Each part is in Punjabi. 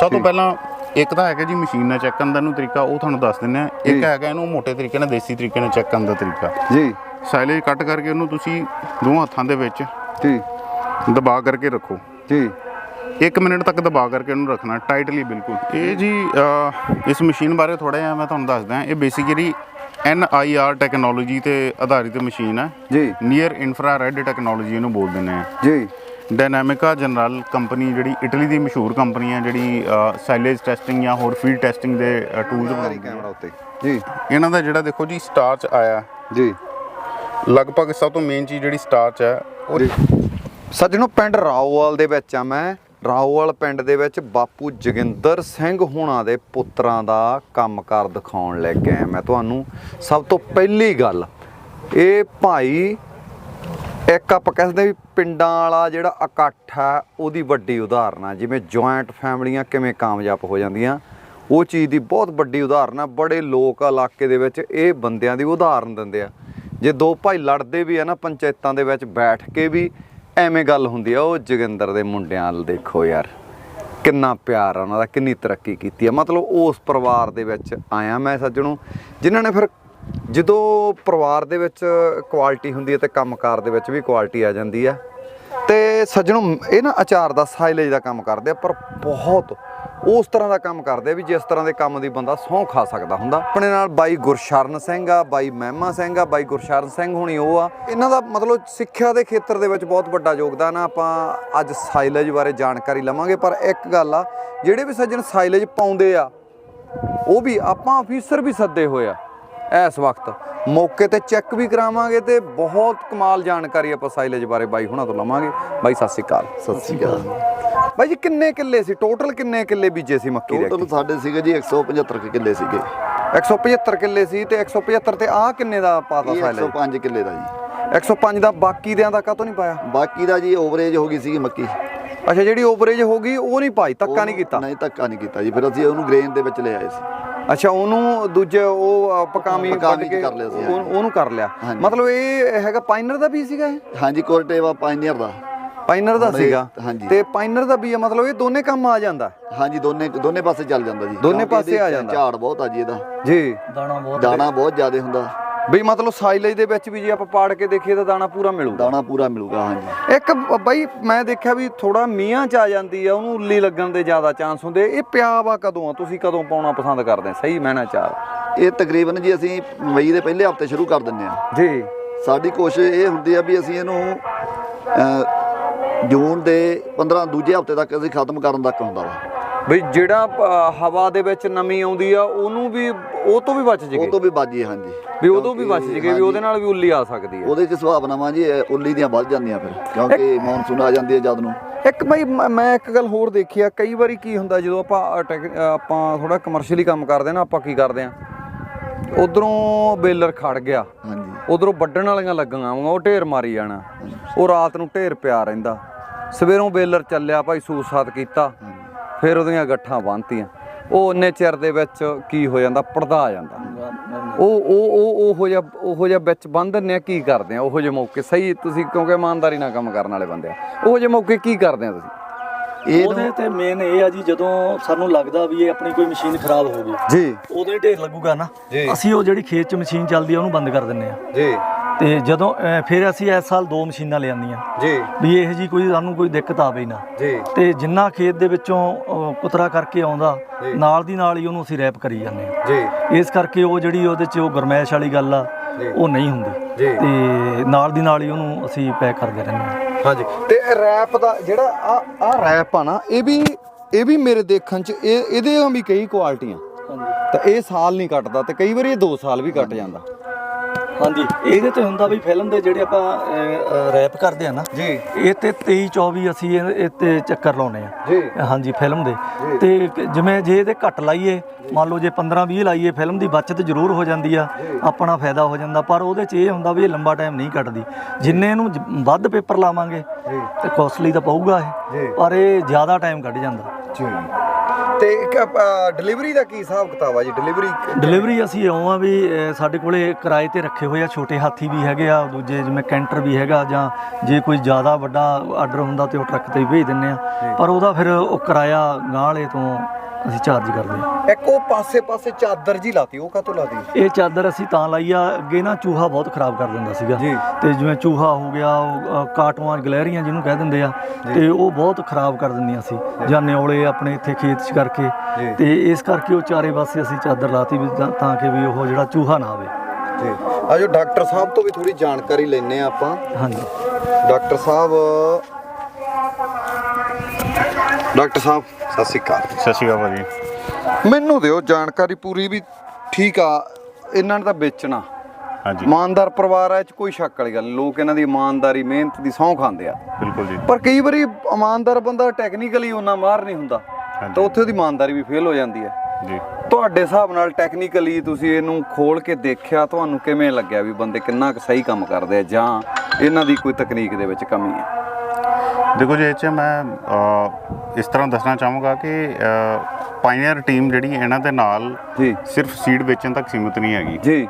ਸਭ ਤੋਂ ਪਹਿਲਾਂ ਇੱਕ ਤਾਂ ਹੈਗਾ ਜੀ ਮਸ਼ੀਨ ਨਾਲ ਚੈੱਕ ਕਰਨ ਦਾ ਨੂੰ ਤਰੀਕਾ ਉਹ ਤੁਹਾਨੂੰ ਦੱਸ ਦਿੰਦੇ ਆ। ਇੱਕ ਹੈਗਾ ਇਹਨੂੰ ਮੋٹے ਤਰੀਕੇ ਨਾਲ ਦੇਸੀ ਤਰੀਕੇ ਨਾਲ ਚੈੱਕ ਕਰਨ ਦਾ ਤਰੀਕਾ। ਜੀ। ਸਾਈਲੇਜ ਕੱਟ ਕਰਕੇ ਉਹਨੂੰ ਤੁਸੀਂ ਦੋਹਾਂ ਹੱਥਾਂ ਦੇ ਵਿੱਚ ਜੀ। ਦਬਾ ਕਰਕੇ ਰੱਖੋ। ਜੀ। 1 ਮਿੰਟ ਤੱਕ ਦਬਾ ਕਰਕੇ ਉਹਨੂੰ ਰੱਖਣਾ ਟਾਈਟਲੀ ਬਿਲਕੁਲ। ਇਹ ਜੀ ਇਸ ਮਸ਼ੀਨ ਬਾਰੇ ਥੋੜਾ ਜਿਹਾ ਮੈਂ ਤੁਹਾਨੂੰ ਦੱਸਦਾ ਇਹ basically N I R technology ਤੇ ਆਧਾਰਿਤ ਮਸ਼ੀਨ ਹੈ। ਜੀ। ਨੀਅਰ ਇਨਫਰਾਰੈਡ ਟੈਕਨੋਲੋਜੀ ਇਹਨੂੰ ਬੋਲ ਦਿੰਦੇ ਆ ਜੀ। ਡਾਇਨਾਮਿਕਾ ਜਨਰਲ ਕੰਪਨੀ ਜਿਹੜੀ ਇਟਲੀ ਦੀ ਮਸ਼ਹੂਰ ਕੰਪਨੀ ਹੈ ਜਿਹੜੀ ਸਾਈਲੇਜ ਟੈਸਟਿੰਗ ਜਾਂ ਹੋਰ ਫੀਡ ਟੈਸਟਿੰਗ ਦੇ ਟੂਲਸ ਬਣਾਉਂਦੀ ਹੈ। ਕੈਮਰਾ ਉੱਤੇ। ਜੀ। ਇਹਨਾਂ ਦਾ ਜਿਹੜਾ ਦੇਖੋ ਜੀ ਸਟਾਰਚ ਆਇਆ। ਜੀ। ਲਗਭਗ ਸਭ ਤੋਂ ਮੇਨ ਚੀਜ਼ ਜਿਹੜੀ ਸਟਾਰਚ ਹੈ ਉਹ ਸੱਜਣੋ ਪਿੰਡ ਰਾਓਵਾਲ ਦੇ ਵਿੱਚ ਆ ਮੈਂ ਰਾਓਵਾਲ ਪਿੰਡ ਦੇ ਵਿੱਚ ਬਾਪੂ ਜੋਗਿੰਦਰ ਸਿੰਘ ਹੋਣਾ ਦੇ ਪੁੱਤਰਾਂ ਦਾ ਕੰਮਕਾਰ ਦਿਖਾਉਣ ਲੈ ਕੇ ਆਇਆ ਮੈਂ ਤੁਹਾਨੂੰ। ਸਭ ਤੋਂ ਪਹਿਲੀ ਗੱਲ ਇਹ ਭਾਈ ਇੱਕ ਆਪਾਂ ਕਹਿੰਦੇ ਵੀ ਪਿੰਡਾਂ ਵਾਲਾ ਜਿਹੜਾ ਇਕੱਠ ਹੈ, ਉਹਦੀ ਵੱਡੀ ਉਦਾਹਰਨ ਆ। ਜਿਵੇਂ ਜੁਆਇੰਟ ਫੈਮਲੀਆਂ ਕਿਵੇਂ ਕਾਮਯਾਬ ਹੋ ਜਾਂਦੀਆਂ, ਉਹ ਚੀਜ਼ ਦੀ ਬਹੁਤ ਵੱਡੀ ਉਦਾਹਰਨ ਆ। ਬੜੇ ਲੋਕ ਇਲਾਕੇ ਦੇ ਵਿੱਚ ਇਹ ਬੰਦਿਆਂ ਦੀ ਉਦਾਹਰਨ ਦਿੰਦੇ ਆ। ਜੇ ਦੋ ਭਾਈ ਲੜਦੇ ਵੀ ਆ ਨਾ ਪੰਚਾਇਤਾਂ ਦੇ ਵਿੱਚ ਬੈਠ ਕੇ ਵੀ ਐਵੇਂ ਗੱਲ ਹੁੰਦੀ ਆ, ਉਹ ਜੋਗਿੰਦਰ ਦੇ ਮੁੰਡਿਆਂ ਵੱਲ ਦੇਖੋ ਯਾਰ, ਕਿੰਨਾ ਪਿਆਰ ਆ ਉਹਨਾਂ ਦਾ, ਕਿੰਨੀ ਤਰੱਕੀ ਕੀਤੀ ਆ। ਮਤਲਬ ਉਸ ਪਰਿਵਾਰ ਦੇ ਵਿੱਚ ਆਇਆ ਮੈਂ ਸੱਜਣੋ, ਜਿਨ੍ਹਾਂ ਨੇ ਫਿਰ ਜਦੋਂ ਪਰਿਵਾਰ ਦੇ ਵਿੱਚ ਕੁਆਲਿਟੀ ਹੁੰਦੀ ਹੈ ਤੇ ਕੰਮਕਾਰ ਦੇ ਵਿੱਚ ਵੀ ਕੁਆਲਿਟੀ ਆ ਜਾਂਦੀ ਆ ਤੇ ਸੱਜਣੋ, ਇਹ ਨਾ ਅਚਾਰ ਦਾ ਸਾਈਲੇਜ ਦਾ ਕੰਮ ਕਰਦੇ ਆ, ਪਰ ਬਹੁਤ ਉਸ ਤਰ੍ਹਾਂ ਦਾ ਕੰਮ ਕਰਦੇ ਆ ਵੀ ਜਿਸ ਤਰ੍ਹਾਂ ਦੇ ਕੰਮ ਦੀ ਬੰਦਾ ਸਹੁੰ ਖਾ ਸਕਦਾ ਹੁੰਦਾ। ਆਪਣੇ ਨਾਲ ਬਾਈ ਗੁਰਸ਼ਰਨ ਸਿੰਘ ਆ, ਬਾਈ ਮਹਿਮਾ ਸਿੰਘ ਆ, ਬਾਈ ਗੁਰਸ਼ਰਨ ਸਿੰਘ ਹੋਣੀ ਉਹ ਆ। ਇਹਨਾਂ ਦਾ ਮਤਲਬ ਸਿੱਖਿਆ ਦੇ ਖੇਤਰ ਦੇ ਵਿੱਚ ਬਹੁਤ ਵੱਡਾ ਯੋਗਦਾਨ ਆ, ਆਪਾਂ ਅੱਜ ਸਾਈਲੇਜ ਬਾਰੇ ਜਾਣਕਾਰੀ ਲਵਾਂਗੇ, ਪਰ ਇੱਕ ਗੱਲ ਆ, ਜਿਹੜੇ ਵੀ ਸੱਜਣ ਸਾਈਲੇਜ ਪਾਉਂਦੇ ਆ, ਉਹ ਵੀ ਆਪਾਂ ਅਫੀਸਰ ਵੀ ਸੱਦੇ ਹੋਏ ਆ। ਇਸ ਵਕਤ। ਮੌਕੇ ਤੇ ਚੈੱਕ ਵੀ ਕਰਾਵਾਂਗੇ ਤੇ ਬਹੁਤ ਕਮਾਲ ਜਾਣਕਾਰੀ ਆਪਾਂ ਸਾਈਲੇਜ ਬਾਰੇ ਬਾਈ ਹੁਣਾਂ ਤੋਂ ਲਵਾਂਗੇ। ਬਾਈ ਸਤਿ ਸ਼੍ਰੀ ਅਕਾਲ। ਸਤਿ ਸ਼੍ਰੀ ਅਕਾਲ। ਬਾਈ ਜੀ ਕਿੰਨੇ ਕਿੱਲੇ ਸੀ? ਟੋਟਲ ਕਿੰਨੇ ਕਿੱਲੇ ਬੀਜੇ ਸੀ ਮੱਕੀ ਦੇ? ਟੋਟਲ ਸਾਡੇ ਸੀਗੇ ਜੀ 175 ਕੁ ਕਿੱਲੇ ਸੀਗੇ। 175 ਕਿੱਲੇ ਸੀ ਤੇ 175 ਤੇ ਆਹ ਕਿੰਨੇ ਦਾ ਪਾਤਾ ਸਾਈਲੇਜ 105 ਕਿੱਲੇ ਦਾ ਜੀ। 105 ਦਾ ਬਾਕੀ ਦਿਆਂ ਦਾ ਕਾਤੋਂ ਨਹੀਂ ਪਾਇਆ? ਬਾਕੀ ਦਾ ਜੀ ਓਵਰੇਜ ਹੋ ਗਈ ਸੀਗੀ ਮੱਕੀ। ਅੱਛਾ ਜਿਹੜੀ ਓਵਰੇਜ ਹੋ ਗਈ ਉਹ ਨਹੀਂ ਪਾਈ ਧੱਕਾ ਨਹੀਂ ਕੀਤਾ? ਨਹੀਂ ਧੱਕਾ ਨਹੀਂ ਕੀਤਾ ਜੀ। ਫਿਰ ਅਸੀਂ ਉਹਨੂੰ ਗ੍ਰੇਨ ਦੇ ਵਿੱਚ ਲੈ ਆਏ ਸੀ। ਅੱਛਾ ਉਹਨੂੰ ਦੂਜੇ ਉਹ ਪਕਾਮੀ ਕੱਢ ਕੇ ਕਰ ਲਿਆ ਸੀ, ਉਹ- ਉਹਨੂੰ ਕਰ ਲਿਆ। ਮਤਲਬ ਇਹ ਹੈਗਾ ਪਾਈਨਰ ਦਾ ਵੀ ਸੀਗਾ ਇਹ? ਹਾਂਜੀ ਕੋਰਟੇਵਾ ਪਾਇਨੀਅਰ ਦਾ। ਪਾਈਨਰ ਦਾ ਸੀਗਾ। ਤੇ ਪਾਈਨਰ ਦਾ ਵੀ ਆ ਮਤਲਬ ਇਹ ਦੋਨੇ ਕੰਮ ਆ ਜਾਂਦਾ? ਹਾਂਜੀ ਦੋਨੇ ਦੋਨੇ ਪਾਸੇ ਚੱਲ ਜਾਂਦਾ ਜੀ। ਦੋਨੇ ਪਾਸੇ ਆ ਜਾਂਦਾ। ਝਾੜ ਬਹੁਤ ਆ ਜੀ ਇਹਦਾ। ਜੀ। ਦਾਣਾ ਬਹੁਤ ਦਾਣਾ ਬਹੁਤ ਜ਼ਿਆਦਾ ਹੁੰਦਾ। ਬਈ ਮਤਲਬ ਸਾਈਲੇਜ ਦੇ ਵਿੱਚ ਵੀ ਜੇ ਆਪਾਂ ਪਾੜ ਕੇ ਦੇਖੀਏ ਤਾਂ ਦਾਣਾ ਪੂਰਾ ਮਿਲੂਗਾ। ਦਾਣਾ ਪੂਰਾ ਮਿਲੂਗਾ ਹਾਂਜੀ। ਇੱਕ ਬਈ ਮੈਂ ਦੇਖਿਆ ਵੀ ਥੋੜਾ ਮੀਂਹਾਂ ਚ ਆ ਜਾਂਦੀ ਆ ਉਹਨੂੰ ਉੱਲੀ ਲੱਗਣ ਦੇ ਜ਼ਿਆਦਾ ਚਾਂਸ ਹੁੰਦੇ ਇਹ ਪਿਆ ਵਾ ਕਦੋਂ ਆ? ਤੁਸੀਂ ਕਦੋਂ ਪਾਉਣਾ ਪਸੰਦ ਕਰਦੇ ਸਹੀ ਮਹਿਣਾ ਚਾਰ। ਇਹ ਤਕਰੀਬਨ ਜੀ ਅਸੀਂ ਮਈ ਦੇ ਪਹਿਲੇ ਹਫ਼ਤੇ ਸ਼ੁਰੂ ਕਰ ਦਿੰਦੇ ਆ। ਜੀ। ਸਾਡੀ ਕੋਸ਼ਿਸ਼ ਇਹ ਹੁੰਦੀ ਆ ਵੀ ਅਸੀਂ ਇਹਨੂੰ ਜੂਨ ਦੇ 15 ਦੂਜੇ ਹਫ਼ਤੇ ਤੱਕ ਅਸੀਂ ਖਤਮ ਕਰਨ ਤੱਕ ਹੁੰਦਾ ਵਾ। ਬਈ ਜਿਹੜਾ ਅ, ਹਵਾ ਦੇ ਵਿੱਚ ਨਮੀ ਆਉਂਦੀ ਆ ਉਹਨੂੰ ਵੀ ਉਹ ਤੋਂ ਵੀ ਬਚ ਉਹ ਜਗੇ ਤੋਂ ਵੀ ਬਾਜੀ ਹਾਂਜੀ। ਵੀ ਉਦੋਂ ਵੀ ਬਚ ਕਿਉਂਕਿ ਜਗੇ ਵੀ ਉਹਦੇ ਨਾਲ ਵੀ ਉੱਲੀ ਆ ਸਕਦੀ ਹੈ ਉਹਦੇ ਚ ਸੁਭਾਵਨਾਵਾਂ ਜੀ ਇਹ ਉੱਲੀ ਦੀਆਂ ਵੱਧ ਜਾਂਦੀਆਂ ਫਿਰ ਕਿਉਂਕਿ ਮੌਨਸੂਨ ਆ ਜਾਂਦੀ ਹੈ ਜਦ ਨੂੰ। ਇੱਕ ਬਈ ਮ- ਮੈਂ ਇੱਕ ਗੱਲ ਹੋਰ ਦੇਖੀ ਆ ਕਈ ਵਾਰੀ ਕੀ ਹੁੰਦਾ ਜਦੋਂ ਆਪਾਂ ਅ, ਟੈਕ- ਅ, ਆਪਾਂ ਥੋੜਾ ਕਮਰਸ਼ੀਅਲੀ ਕੰਮ ਕਰਦੇ ਨਾ ਆਪਾਂ ਕੀ ਕਰਦੇ ਆ ਉਧਰੋਂ ਬੇਲਰ ਖੜ ਗਿਆ ਹਾਂਜੀ। ਉਧਰੋਂ ਵੱਢਣ ਵਾਲੀਆਂ ਲੱਗੀਆਂ ਆਉਂਗਾ ਉਹ ਢੇਰ ਮਾਰੀ ਜਾਣਾ। ਉਹ ਰਾਤ ਨੂੰ ਢੇਰ ਪਿਆ ਰਹਿੰਦਾ। ਸਵੇਰੋਂ ਬੇਲਰ ਚੱਲਿਆ ਭਾਈ ਸੂਸਾਤ ਕੀਤਾ। ਫਿਰ ਉਹਦੀਆਂ ਗੱਠਾਂ ਬੰਨਤੀਆਂ। ਉਹ ਉਹਨੇ ਚਿਰ ਦੇ ਵਿੱਚ ਕੀ ਹੋ ਜਾਂਦਾ ਪੜਦਾ ਜਾਂਦਾ। ਉਹ ਉਹ ਉਹ ਉਹੋ ਜਿਹਾ ਉਹੋ ਜਿਹਾ ਵਿੱਚ ਬੰਨ ਦਿੰਦੇ ਆ ਕੀ ਕਰਦੇ ਆ? ਉਹੋ ਜਿਹੇ ਮੌਕੇ। ਸਹੀ ਤੁਸੀਂ ਕਿਉਂਕਿ ਇਮਾਨਦਾਰੀ ਨਾਲ ਕੰਮ ਕਰਨ ਵਾਲੇ ਬੰਦੇ ਆ। ਉਹੋ ਜਿਹੇ ਮੌਕੇ ਕੀ ਕਰਦੇ ਆ ਤੁਸੀਂ? ਇਹ ਉਹਦੇ ਤੇ ਮੇਨ ਇਹ ਆ ਜੀ ਜਦੋਂ ਸਾਨੂੰ ਲੱਗਦਾ ਵੀ ਇਹ ਆਪਣੀ ਕੋਈ ਮਸ਼ੀਨ ਖਰਾਬ ਹੋ ਗਈ। ਜੀ। ਉਦੋਂ ਹੀ ਢੇਰ ਲੱਗੂਗਾ ਨਾ। ਅਸੀਂ ਉਹ ਜਿਹੜੀ ਖੇਤ 'ਚ ਮਸ਼ੀਨ ਚੱਲਦੀ ਆ ਉਹਨੂੰ ਬੰਦ ਕਰ ਦਿੰਨੇ ਆ। ਜੀ। ਤੇ ਜਦੋਂ ਅਹ, ਫਿਰ ਅਸੀਂ ਇਸ ਸਾਲ ਦੋ ਮਸ਼ੀਨਾਂ ਲਿਆਂਦੀਆਂ ਜੀ। ਵੀ ਇਹ ਜੀ ਕੋਈ ਸਾਨੂੰ ਕੋਈ ਦਿੱਕਤ ਆਵੇ ਹੀ ਨਾ। ਜੀ। ਤੇ ਜਿੰਨਾ ਖੇਤ ਦੇ ਵਿੱਚੋਂ ਅਹ, ਕੁਤਰਾ ਕਰਕੇ ਆਉਂਦਾ ਜੀ। ਨਾਲ ਦੀ ਨਾਲ ਹੀ ਉਹਨੂੰ ਅਸੀਂ ਰੈਪ ਕਰੀ ਜਾਂਦੇ ਆ ਜੀ। ਇਸ ਕਰਕੇ ਉਹ ਜਿਹੜੀ ਉਹਦੇ 'ਚ ਉਹ ਗਰਮੈਸ਼ ਵਾਲੀ ਗੱਲ ਆ ਜੀ। ਉਹ ਨਹੀਂ ਹੁੰਦੀ। ਜੀ। ਤੇ ਨਾਲ ਦੀ ਨਾਲ ਹੀ ਉਹਨੂੰ ਅਸੀਂ ਪੈਕ ਕਰਦੇ ਰਹਿੰਦੇ ਆ ਹਾਂਜੀ। ਤੇ ਰੈਪ ਦਾ ਜਿਹੜਾ ਆ ਆ ਰੈਪ ਆ ਨਾ ਇਹ ਵੀ ਇਹ ਵੀ ਮੇਰੇ ਦੇਖਣ ਚ ਇਹ ਇਹਦੇ ਵੀ ਕਈ ਕੁਆਲਿਟੀਆਂ। ਤਾਂ ਇਹ ਸਾਲ ਨਹੀਂ ਕੱਟਦਾ ਤੇ ਕਈ ਵਾਰੀ ਇਹ 2 ਸਾਲ ਵੀ ਕੱਟ ਜਾਂਦਾ। ਹਾਂਜੀ। ਇਹਦੇ ਤੇ ਹੁੰਦਾ ਵੀ ਫਿਲਮ ਦੇ ਜਿਹੜੇ ਆਪਾਂ ਰੈਪ ਕਰਦੇ ਆ ਨਾ ਜੀ। ਇਹ ਤੇ 23 24 ਅਸੀਂ ਇਹ ਤੇ ਚੱਕਰ ਲਾਉਨੇ ਆ। ਜੀ। ਹਾਂਜੀ ਫਿਲਮ ਦੇ। ਤੇ ਜਿਵੇਂ ਜੇ ਇਹਦੇ ਘੱਟ ਲਾਈਏ ਮੰਨ ਲਓ ਜੇ 15 20 ਲਾਈਏ ਫਿਲਮ ਦੀ ਬਚਤ ਜ਼ਰੂਰ ਹੋ ਜਾਂਦੀ ਆ ਆਪਣਾ ਫਾਇਦਾ ਹੋ ਜਾਂਦਾ। ਪਰ ਉਹਦੇ 'ਚ ਇਹ ਹੁੰਦਾ ਵੀ ਇਹ ਲੰਬਾ ਟਾਈਮ ਨਹੀਂ ਕੱਟਦੀ ਜਿੰਨੇ ਇਹਨੂੰ ਵੱਧ ਪੇਪਰ ਲਾਵਾਂਗੇ ਤੇ ਕੋਸਟਲੀ ਤਾਂ ਪਊਗਾ। ਇਹ। ਪਰ ਇਹ ਜ਼ਿਆਦਾ ਟਾਈਮ ਕੱਢ ਜਾਂਦਾ। ਜੀ। ਤੇ ਇੱਕ ਡਿਲੀਵਰੀ ਦਾ ਕੀ ਹਿਸਾਬ ਕਿਤਾਬ ਆ ਜੀ? ਡਿਲੀਵਰੀ ਡਿਲੀਵਰੀ ਅਸੀਂ ਇਉਂ ਆ ਵੀ ਸਾਡੇ ਕੋਲੇ ਕਿਰਾਏ ਤੇ ਰੱਖੇ ਹੋਏ ਆ ਛੋਟੇ ਹਾਥੀ ਵੀ ਹੈਗੇ ਆ ਦੂਜੇ ਜਿਵੇਂ ਕੈਂਟਰ ਵੀ ਹੈਗਾ ਜਾਂ ਜੇ ਕੋਈ ਜ਼ਿਆਦਾ ਵੱਡਾ ਆਰਡਰ ਹੁੰਦਾ ਤੇ ਉਹ ਟਰੱਕ ਤੇ ਹੀ ਭੇਜ ਦਿੰਨੇ ਆ। ਪਰ ਉਹਦਾ ਫਿਰ ਉਹ ਕਿਰਾਇਆ ਗਾਂਹ ਵਾਲੇ ਤੋਂ ਅਸੀਂ ਚਾਰਜ ਕਰਦੇ ਆ ਇੱਕ ਉਹ ਪਾਸੇ ਪਾਸੇ ਚਾਦਰ ਜੀ ਲਾਤੀ ਉਹ ਕਾਤੋਂ ਲਾਤੀ? ਇਹ ਚਾਦਰ ਅਸੀਂ ਤਾਂ ਲਾਈ ਆ ਅੱਗੇ ਨਾ ਚੂਹਾ ਬਹੁਤ ਖਰਾਬ ਕਰ ਦਿੰਦਾ ਸੀਗਾ। ਜੀ। ਤੇ ਜਿਵੇਂ ਚੂਹਾ ਹੋ ਗਿਆ ਉਹ, ਅ, ਕਾਟੂਆਂ ਗਲੈਰੀਆਂ ਜਿਹਨੂੰ ਕਹਿ ਦਿੰਦੇ ਆ ਤੇ ਉਹ ਬਹੁਤ ਖਰਾਬ ਕਰ ਦਿੰਦੀਆਂ ਸੀ। ਜਾਂ। ਨਿਉਲੇ ਆਪਣੇ ਇੱਥੇ ਖੇਤ 'ਚ ਕਰਕੇ। ਜੀ। ਤੇ ਇਸ ਕਰਕੇ ਉਹ ਚਾਰੇ ਪਾਸੇ ਅਸੀਂ ਚਾਦਰ ਲਾਤੀ ਵੀ ਤਾਂ- ਤਾਂ ਕਿ ਵੀ ਉਹ ਜਿਹੜਾ ਚੂਹਾ ਨਾ ਆਵੇ। ਜੀ। ਆਜੋ ਡਾਕਟਰ ਸਾਹਿਬ ਤੋਂ ਵੀ ਥੋੜੀ ਜਾਣਕਾਰੀ ਲੈਣੇ ਆ ਆਪਾਂ। ਹਾਂਜੀ। ਡਾਕਟਰ ਸਾਹਿਬ ਡਾਕਟਰ ਸਾਹਿਬ ਸਤਿ ਸ਼੍ਰੀ ਅਕਾਲ। ਸਤਿ ਸ਼੍ਰੀ ਅਕਾਲ ਭਾਜੀ। ਮੈਨੂੰ ਦਿਓ ਜਾਣਕਾਰੀ ਪੂਰੀ ਵੀ ਠੀਕ ਆ ਇਹਨਾਂ ਨੇ ਤਾਂ ਵੇਚਣਾ। ਹਾਂਜੀ। ਇਮਾਨਦਾਰ ਪਰਿਵਾਰ ਆ ਇਹ ਚ ਕੋਈ ਸ਼ੱਕ ਵਾਲੀ ਗੱਲ ਨਹੀਂ ਲੋਕ ਇਹਨਾਂ ਦੀ ਇਮਾਨਦਾਰੀ ਮਿਹਨਤ ਦੀ ਸਹੁੰ ਖਾਂਦੇ ਆ। ਬਿਲਕੁਲ ਜੀ। ਪਰ ਕਈ ਵਾਰੀ ਇਮਾਨਦਾਰ ਬੰਦਾ ਟੈਕਨੀਕਲੀ ਉਹਨਾਂ ਮਾਰ ਨਹੀਂ ਹੁੰਦਾ ਹਾਂਜੀ। ਤਾਂ ਉੱਥੇ ਉਹਦੀ ਇਮਾਨਦਾਰੀ ਵੀ ਫੇਲ ਹੋ ਜਾਂਦੀ ਹੈ। ਜੀ। ਤੁਹਾਡੇ ਹਿਸਾਬ ਨਾਲ ਟੈਕਨੀਕਲੀ ਤੁਸੀਂ ਇਹਨੂੰ ਖੋਲ ਕੇ ਦੇਖਿਆ ਤੁਹਾਨੂੰ ਕਿਵੇਂ ਲੱਗਿਆ ਵੀ ਬੰਦੇ ਕਿੰਨਾ ਕੁ ਸਹੀ ਕੰਮ ਕਰਦੇ ਆ ਜਾਂ ਇਹਨਾਂ ਦੀ ਕੋਈ ਤਕਨੀਕ ਦੇ ਵਿੱਚ ਕਮੀ ਹੈ? ਦੇਖੋ ਜੀ ਇਹ 'ਚ ਮੈਂ ਇਸ ਤਰ੍ਹਾਂ ਦੱਸਣਾ ਚਾਹਾਂਗਾ ਕਿ ਪਾਇਨੀਅਰ ਟੀਮ ਜਿਹੜੀ ਇਹਨਾਂ ਦੇ ਨਾਲ ਜੀ। ਸਿਰਫ ਸੀਡ ਵੇਚਣ ਤੱਕ ਸੀਮਿਤ ਨਹੀਂ ਹੈਗੀ। ਜੀ।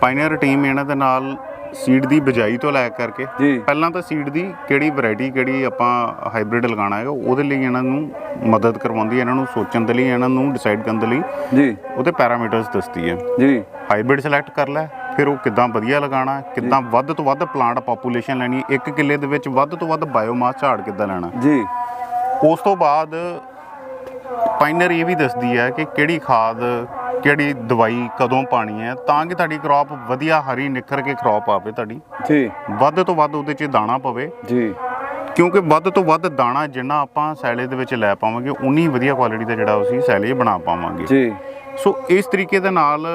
ਪਾਇਨੀਅਰ ਟੀਮ ਇਹਨਾਂ ਦੇ ਨਾਲ ਸੀਡ ਦੀ ਬਿਜਾਈ ਤੋਂ ਲੈ ਕਰਕੇ। ਪਹਿਲਾਂ ਤਾਂ ਸੀਡ ਦੀ ਕਿਹੜੀ ਵੈਰਾਈਟੀ ਕਿਹੜੀ ਆਪਾਂ ਹਾਈਬ੍ਰਿਡ ਲਗਾਉਣਾ ਹੈ ਉਹਦੇ ਲਈ ਇਹਨਾਂ ਨੂੰ ਮਦਦ ਕਰਵਾਉਂਦੀ ਹੈ ਇਹਨਾਂ ਨੂੰ ਸੋਚਣ ਦੇ ਲਈ ਇਹਨਾਂ ਨੂੰ ਡਿਸਾਈਡ ਕਰਨ ਦੇ ਲਈ ਜੀ। ਉਹਦੇ ਪੈਰਾਮੀਟਰਸ ਦੱਸਦੀ ਹੈ। ਜੀ। ਹਾਈਬ੍ਰਿਡ ਸਿਲੈਕਟ ਕਰ ਲੈ ਫਿਰ ਉਹ ਕਿੱਦਾਂ ਵਧੀਆ ਲਗਾਉਣਾ ਕਿੱਦਾਂ ਵੱਧ ਤੋਂ ਵੱਧ ਪਲਾਂਟ ਪਾਪੂਲੇਸ਼ਨ ਲੈਣੀ ਇੱਕ ਕਿੱਲੇ ਦੇ ਵਿੱਚ ਵੱਧ ਤੋਂ ਵੱਧ ਬਾਇਓਮਾਸ ਝਾੜ ਕਿੱਦਾਂ ਲੈਣਾ? ਜੀ। ਉਸ ਤੋਂ ਬਾਅਦ ਪਾਇਨਰ ਇਹ ਵੀ ਦੱਸਦੀ ਹੈ ਕਿ ਕਿਹੜੀ ਖਾਦ ਕਿਹੜੀ ਦਵਾਈ ਕਦੋਂ ਪਾਣੀ ਹੈ ਤਾਂ ਕਿ ਤੁਹਾਡੀ ਕ੍ਰੌਪ ਵਧੀਆ ਹਰੀ ਨਿਖਰ ਕੇ ਕ੍ਰੌਪ ਆਵੇ ਤੁਹਾਡੀ। ਜੀ। ਵੱਧ ਤੋਂ ਵੱਧ ਉਹਦੇ 'ਚ ਦਾਣਾ ਪਵੇ। ਜੀ। ਕਿਉਂਕਿ ਵੱਧ ਤੋਂ ਵੱਧ ਦਾਣਾ ਜਿੰਨਾ ਆਪਾਂ ਸੈਲੇ ਦੇ ਵਿੱਚ ਲੈ ਪਾਵਾਂਗੇ ਉਨੀ ਵਧੀਆ ਕੁਆਲਿਟੀ ਦਾ ਜਿਹੜਾ ਅਸੀਂ ਸੈਲੇ ਬਣਾ ਪਾਵਾਂਗੇ। ਜੀ। ਸੋ ਇਸ ਤਰੀਕੇ ਦੇ ਨਾਲ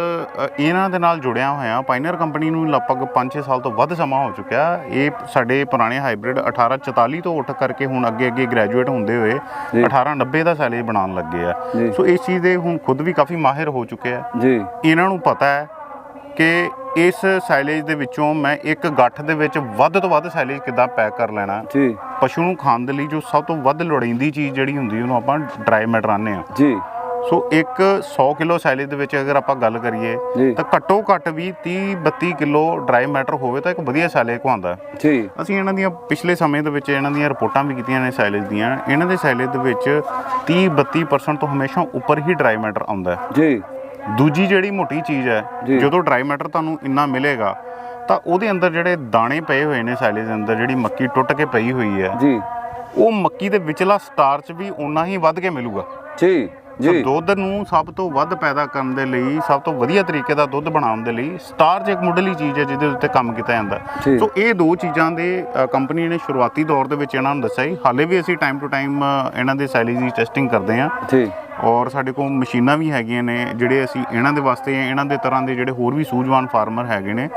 ਇਹਨਾਂ ਦੇ ਨਾਲ ਜੁੜਿਆ ਹੋਇਆ ਪਾਇਨਰ ਕੰਪਨੀ ਨੂੰ ਲਗਭਗ 5-6 ਸਾਲ ਤੋਂ ਵੱਧ ਸਮਾਂ ਹੋ ਚੁੱਕਿਆ। ਇਹ ਸਾਡੇ ਪੁਰਾਣੇ ਹਾਈਬ੍ਰਿਡ 1844 ਤੋਂ ਉੱਠ ਕਰਕੇ ਹੁਣ ਅੱਗੇ ਅੱਗੇ ਗ੍ਰੈਜੂਏਟ ਹੁੰਦੇ ਹੋਏ ਜੀ। 1890 ਦਾ ਸੈਲੇਜ ਬਣਾਉਣ ਲੱਗੇ ਆ। ਸੋ ਇਸ ਚੀਜ਼ ਦੇ ਹੁਣ ਖੁਦ ਵੀ ਕਾਫੀ ਮਾਹਿਰ ਹੋ ਚੁੱਕੇ ਆ। ਜੀ। ਇਹਨਾਂ ਨੂੰ ਪਤਾ ਹੈ ਕਿ ਇਸ ਸਾਈਲੇਜ ਦੇ ਵਿੱਚੋਂ ਮੈਂ ਇੱਕ ਗੱਠ ਦੇ ਵਿੱਚ ਵੱਧ ਤੋਂ ਵੱਧ ਸਾਈਲੇਜ ਕਿੱਦਾਂ ਪੈਕ ਕਰ ਲੈਣਾ। ਜੀ। ਪਸ਼ੂ ਨੂੰ ਖਾਣ ਦੇ ਲਈ ਜੋ ਸਭ ਤੋਂ ਵੱਧ ਲੋੜੀਂਦੀ ਚੀਜ਼ ਜਿਹੜੀ ਹੁੰਦੀ ਉਹਨੂੰ ਆਪਾਂ ਡਰਾਈ ਮੈਟਰ ਆਨੇ ਆ ਜੀ। ਸੋ ਇੱਕ 100 ਕਿਲੋ ਸਾਈਲੇਜ ਦੇ ਵਿੱਚ ਅਗਰ ਆਪਾਂ ਗੱਲ ਕਰੀਏ। ਤਾਂ ਘੱਟੋ ਘੱਟ ਵੀ 30 32 ਕਿਲੋ ਡਰਾਈ ਮੈਟਰ ਹੋਵੇ ਤਾਂ ਇੱਕ ਵਧੀਆ ਸਾਈਲੇਜ ਕਹਾਉਂਦਾ ਜੀ। ਅਸੀਂ ਇਹਨਾਂ ਦੀਆਂ ਪਿਛਲੇ ਸਮੇਂ ਦੇ ਵਿੱਚ ਇਹਨਾਂ ਦੀਆਂ ਰਿਪੋਰਟਾਂ ਵੀ ਕੀਤੀਆਂ ਨੇ ਸਾਈਲੇਜ ਦੀਆਂ। ਇਹਨਾਂ ਦੇ ਸਾਈਲੇਜ ਦੇ ਵਿੱਚ 30 32% ਤੋਂ ਹਮੇਸ਼ਾ ਉੱਪਰ ਹੀ ਡਰਾਈ ਮੈਟਰ ਆਉਂਦਾ ਜੀ। ਦੂਜੀ ਜਿਹੜੀ ਮੋਟੀ ਚੀਜ਼ ਹੈ। ਜਦੋਂ ਡਰਾਈ ਮੈਟਰ ਤੁਹਾਨੂੰ ਇੰਨਾ ਮਿਲੇਗਾ ਤਾਂ ਉਹਦੇ ਅੰਦਰ ਜਿਹੜੇ ਦਾਣੇ ਪਏ ਹੋਏ ਨੇ ਸਾਈਲੇਜ ਦੇ ਅੰਦਰ ਜਿਹੜੀ ਮੱਕੀ ਟੁੱਟ ਕੇ ਪਈ ਹੋਈ ਹੈ ਜੀ। ਉਹ ਮੱਕੀ ਦੇ ਵਿਚਲਾ ਸਟਾਰਚ ਵੀ ਉਨਾ ਹੀ ਵੱਧ ਕੇ ਮਿਲੂਗਾ। ਜੀ। ਜੀ। ਦੁੱਧ ਨੂੰ ਸਭ ਤੋਂ ਵੱਧ ਪੈਦਾ ਕਰਨ ਦੇ ਲਈ ਸਭ ਤੋਂ ਵਧੀਆ ਤਰੀਕੇ ਦਾ ਦੁੱਧ ਬਣਾਉਣ ਦੇ ਲਈ ਸਟਾਰਚ ਇੱਕ ਮੁੱਢਲੀ ਚੀਜ਼ ਹੈ ਜਿਹਦੇ ਉੱਤੇ ਕੰਮ ਕੀਤਾ ਜਾਂਦਾ। ਸੋ ਇਹ ਦੋ ਚੀਜ਼ਾਂ ਦੇ ਕੰਪਨੀ ਨੇ ਸ਼ੁਰੂਆਤੀ ਦੌਰ ਦੇ ਵਿੱਚ ਇਹਨਾਂ ਨੂੰ ਦੱਸਿਆ ਹੀ ਹਾਲੇ ਵੀ ਅਸੀਂ ਟਾਈਮ ਟੂ ਟਾਈਮ ਇਹਨਾਂ ਦੇ ਸਾਈਲੇਜ ਦੀ ਟੈਸਟਿੰਗ ਕਰਦੇ ਹਾਂ। ਜੀ। ਔਰ ਸਾਡੇ ਕੋਲ ਮਸ਼ੀਨਾਂ ਵੀ ਹੈਗੀਆਂ ਨੇ ਜਿਹੜੇ ਅਸੀਂ ਇਹਨਾਂ ਦੇ ਵਾਸਤੇ ਇਹਨਾਂ ਦੇ ਤਰ੍ਹਾਂ ਦੇ ਜਿਹੜੇ ਹੋਰ ਵੀ ਸੂਝਵਾਨ ਫਾਰਮਰ ਹੈਗੇ ਨੇ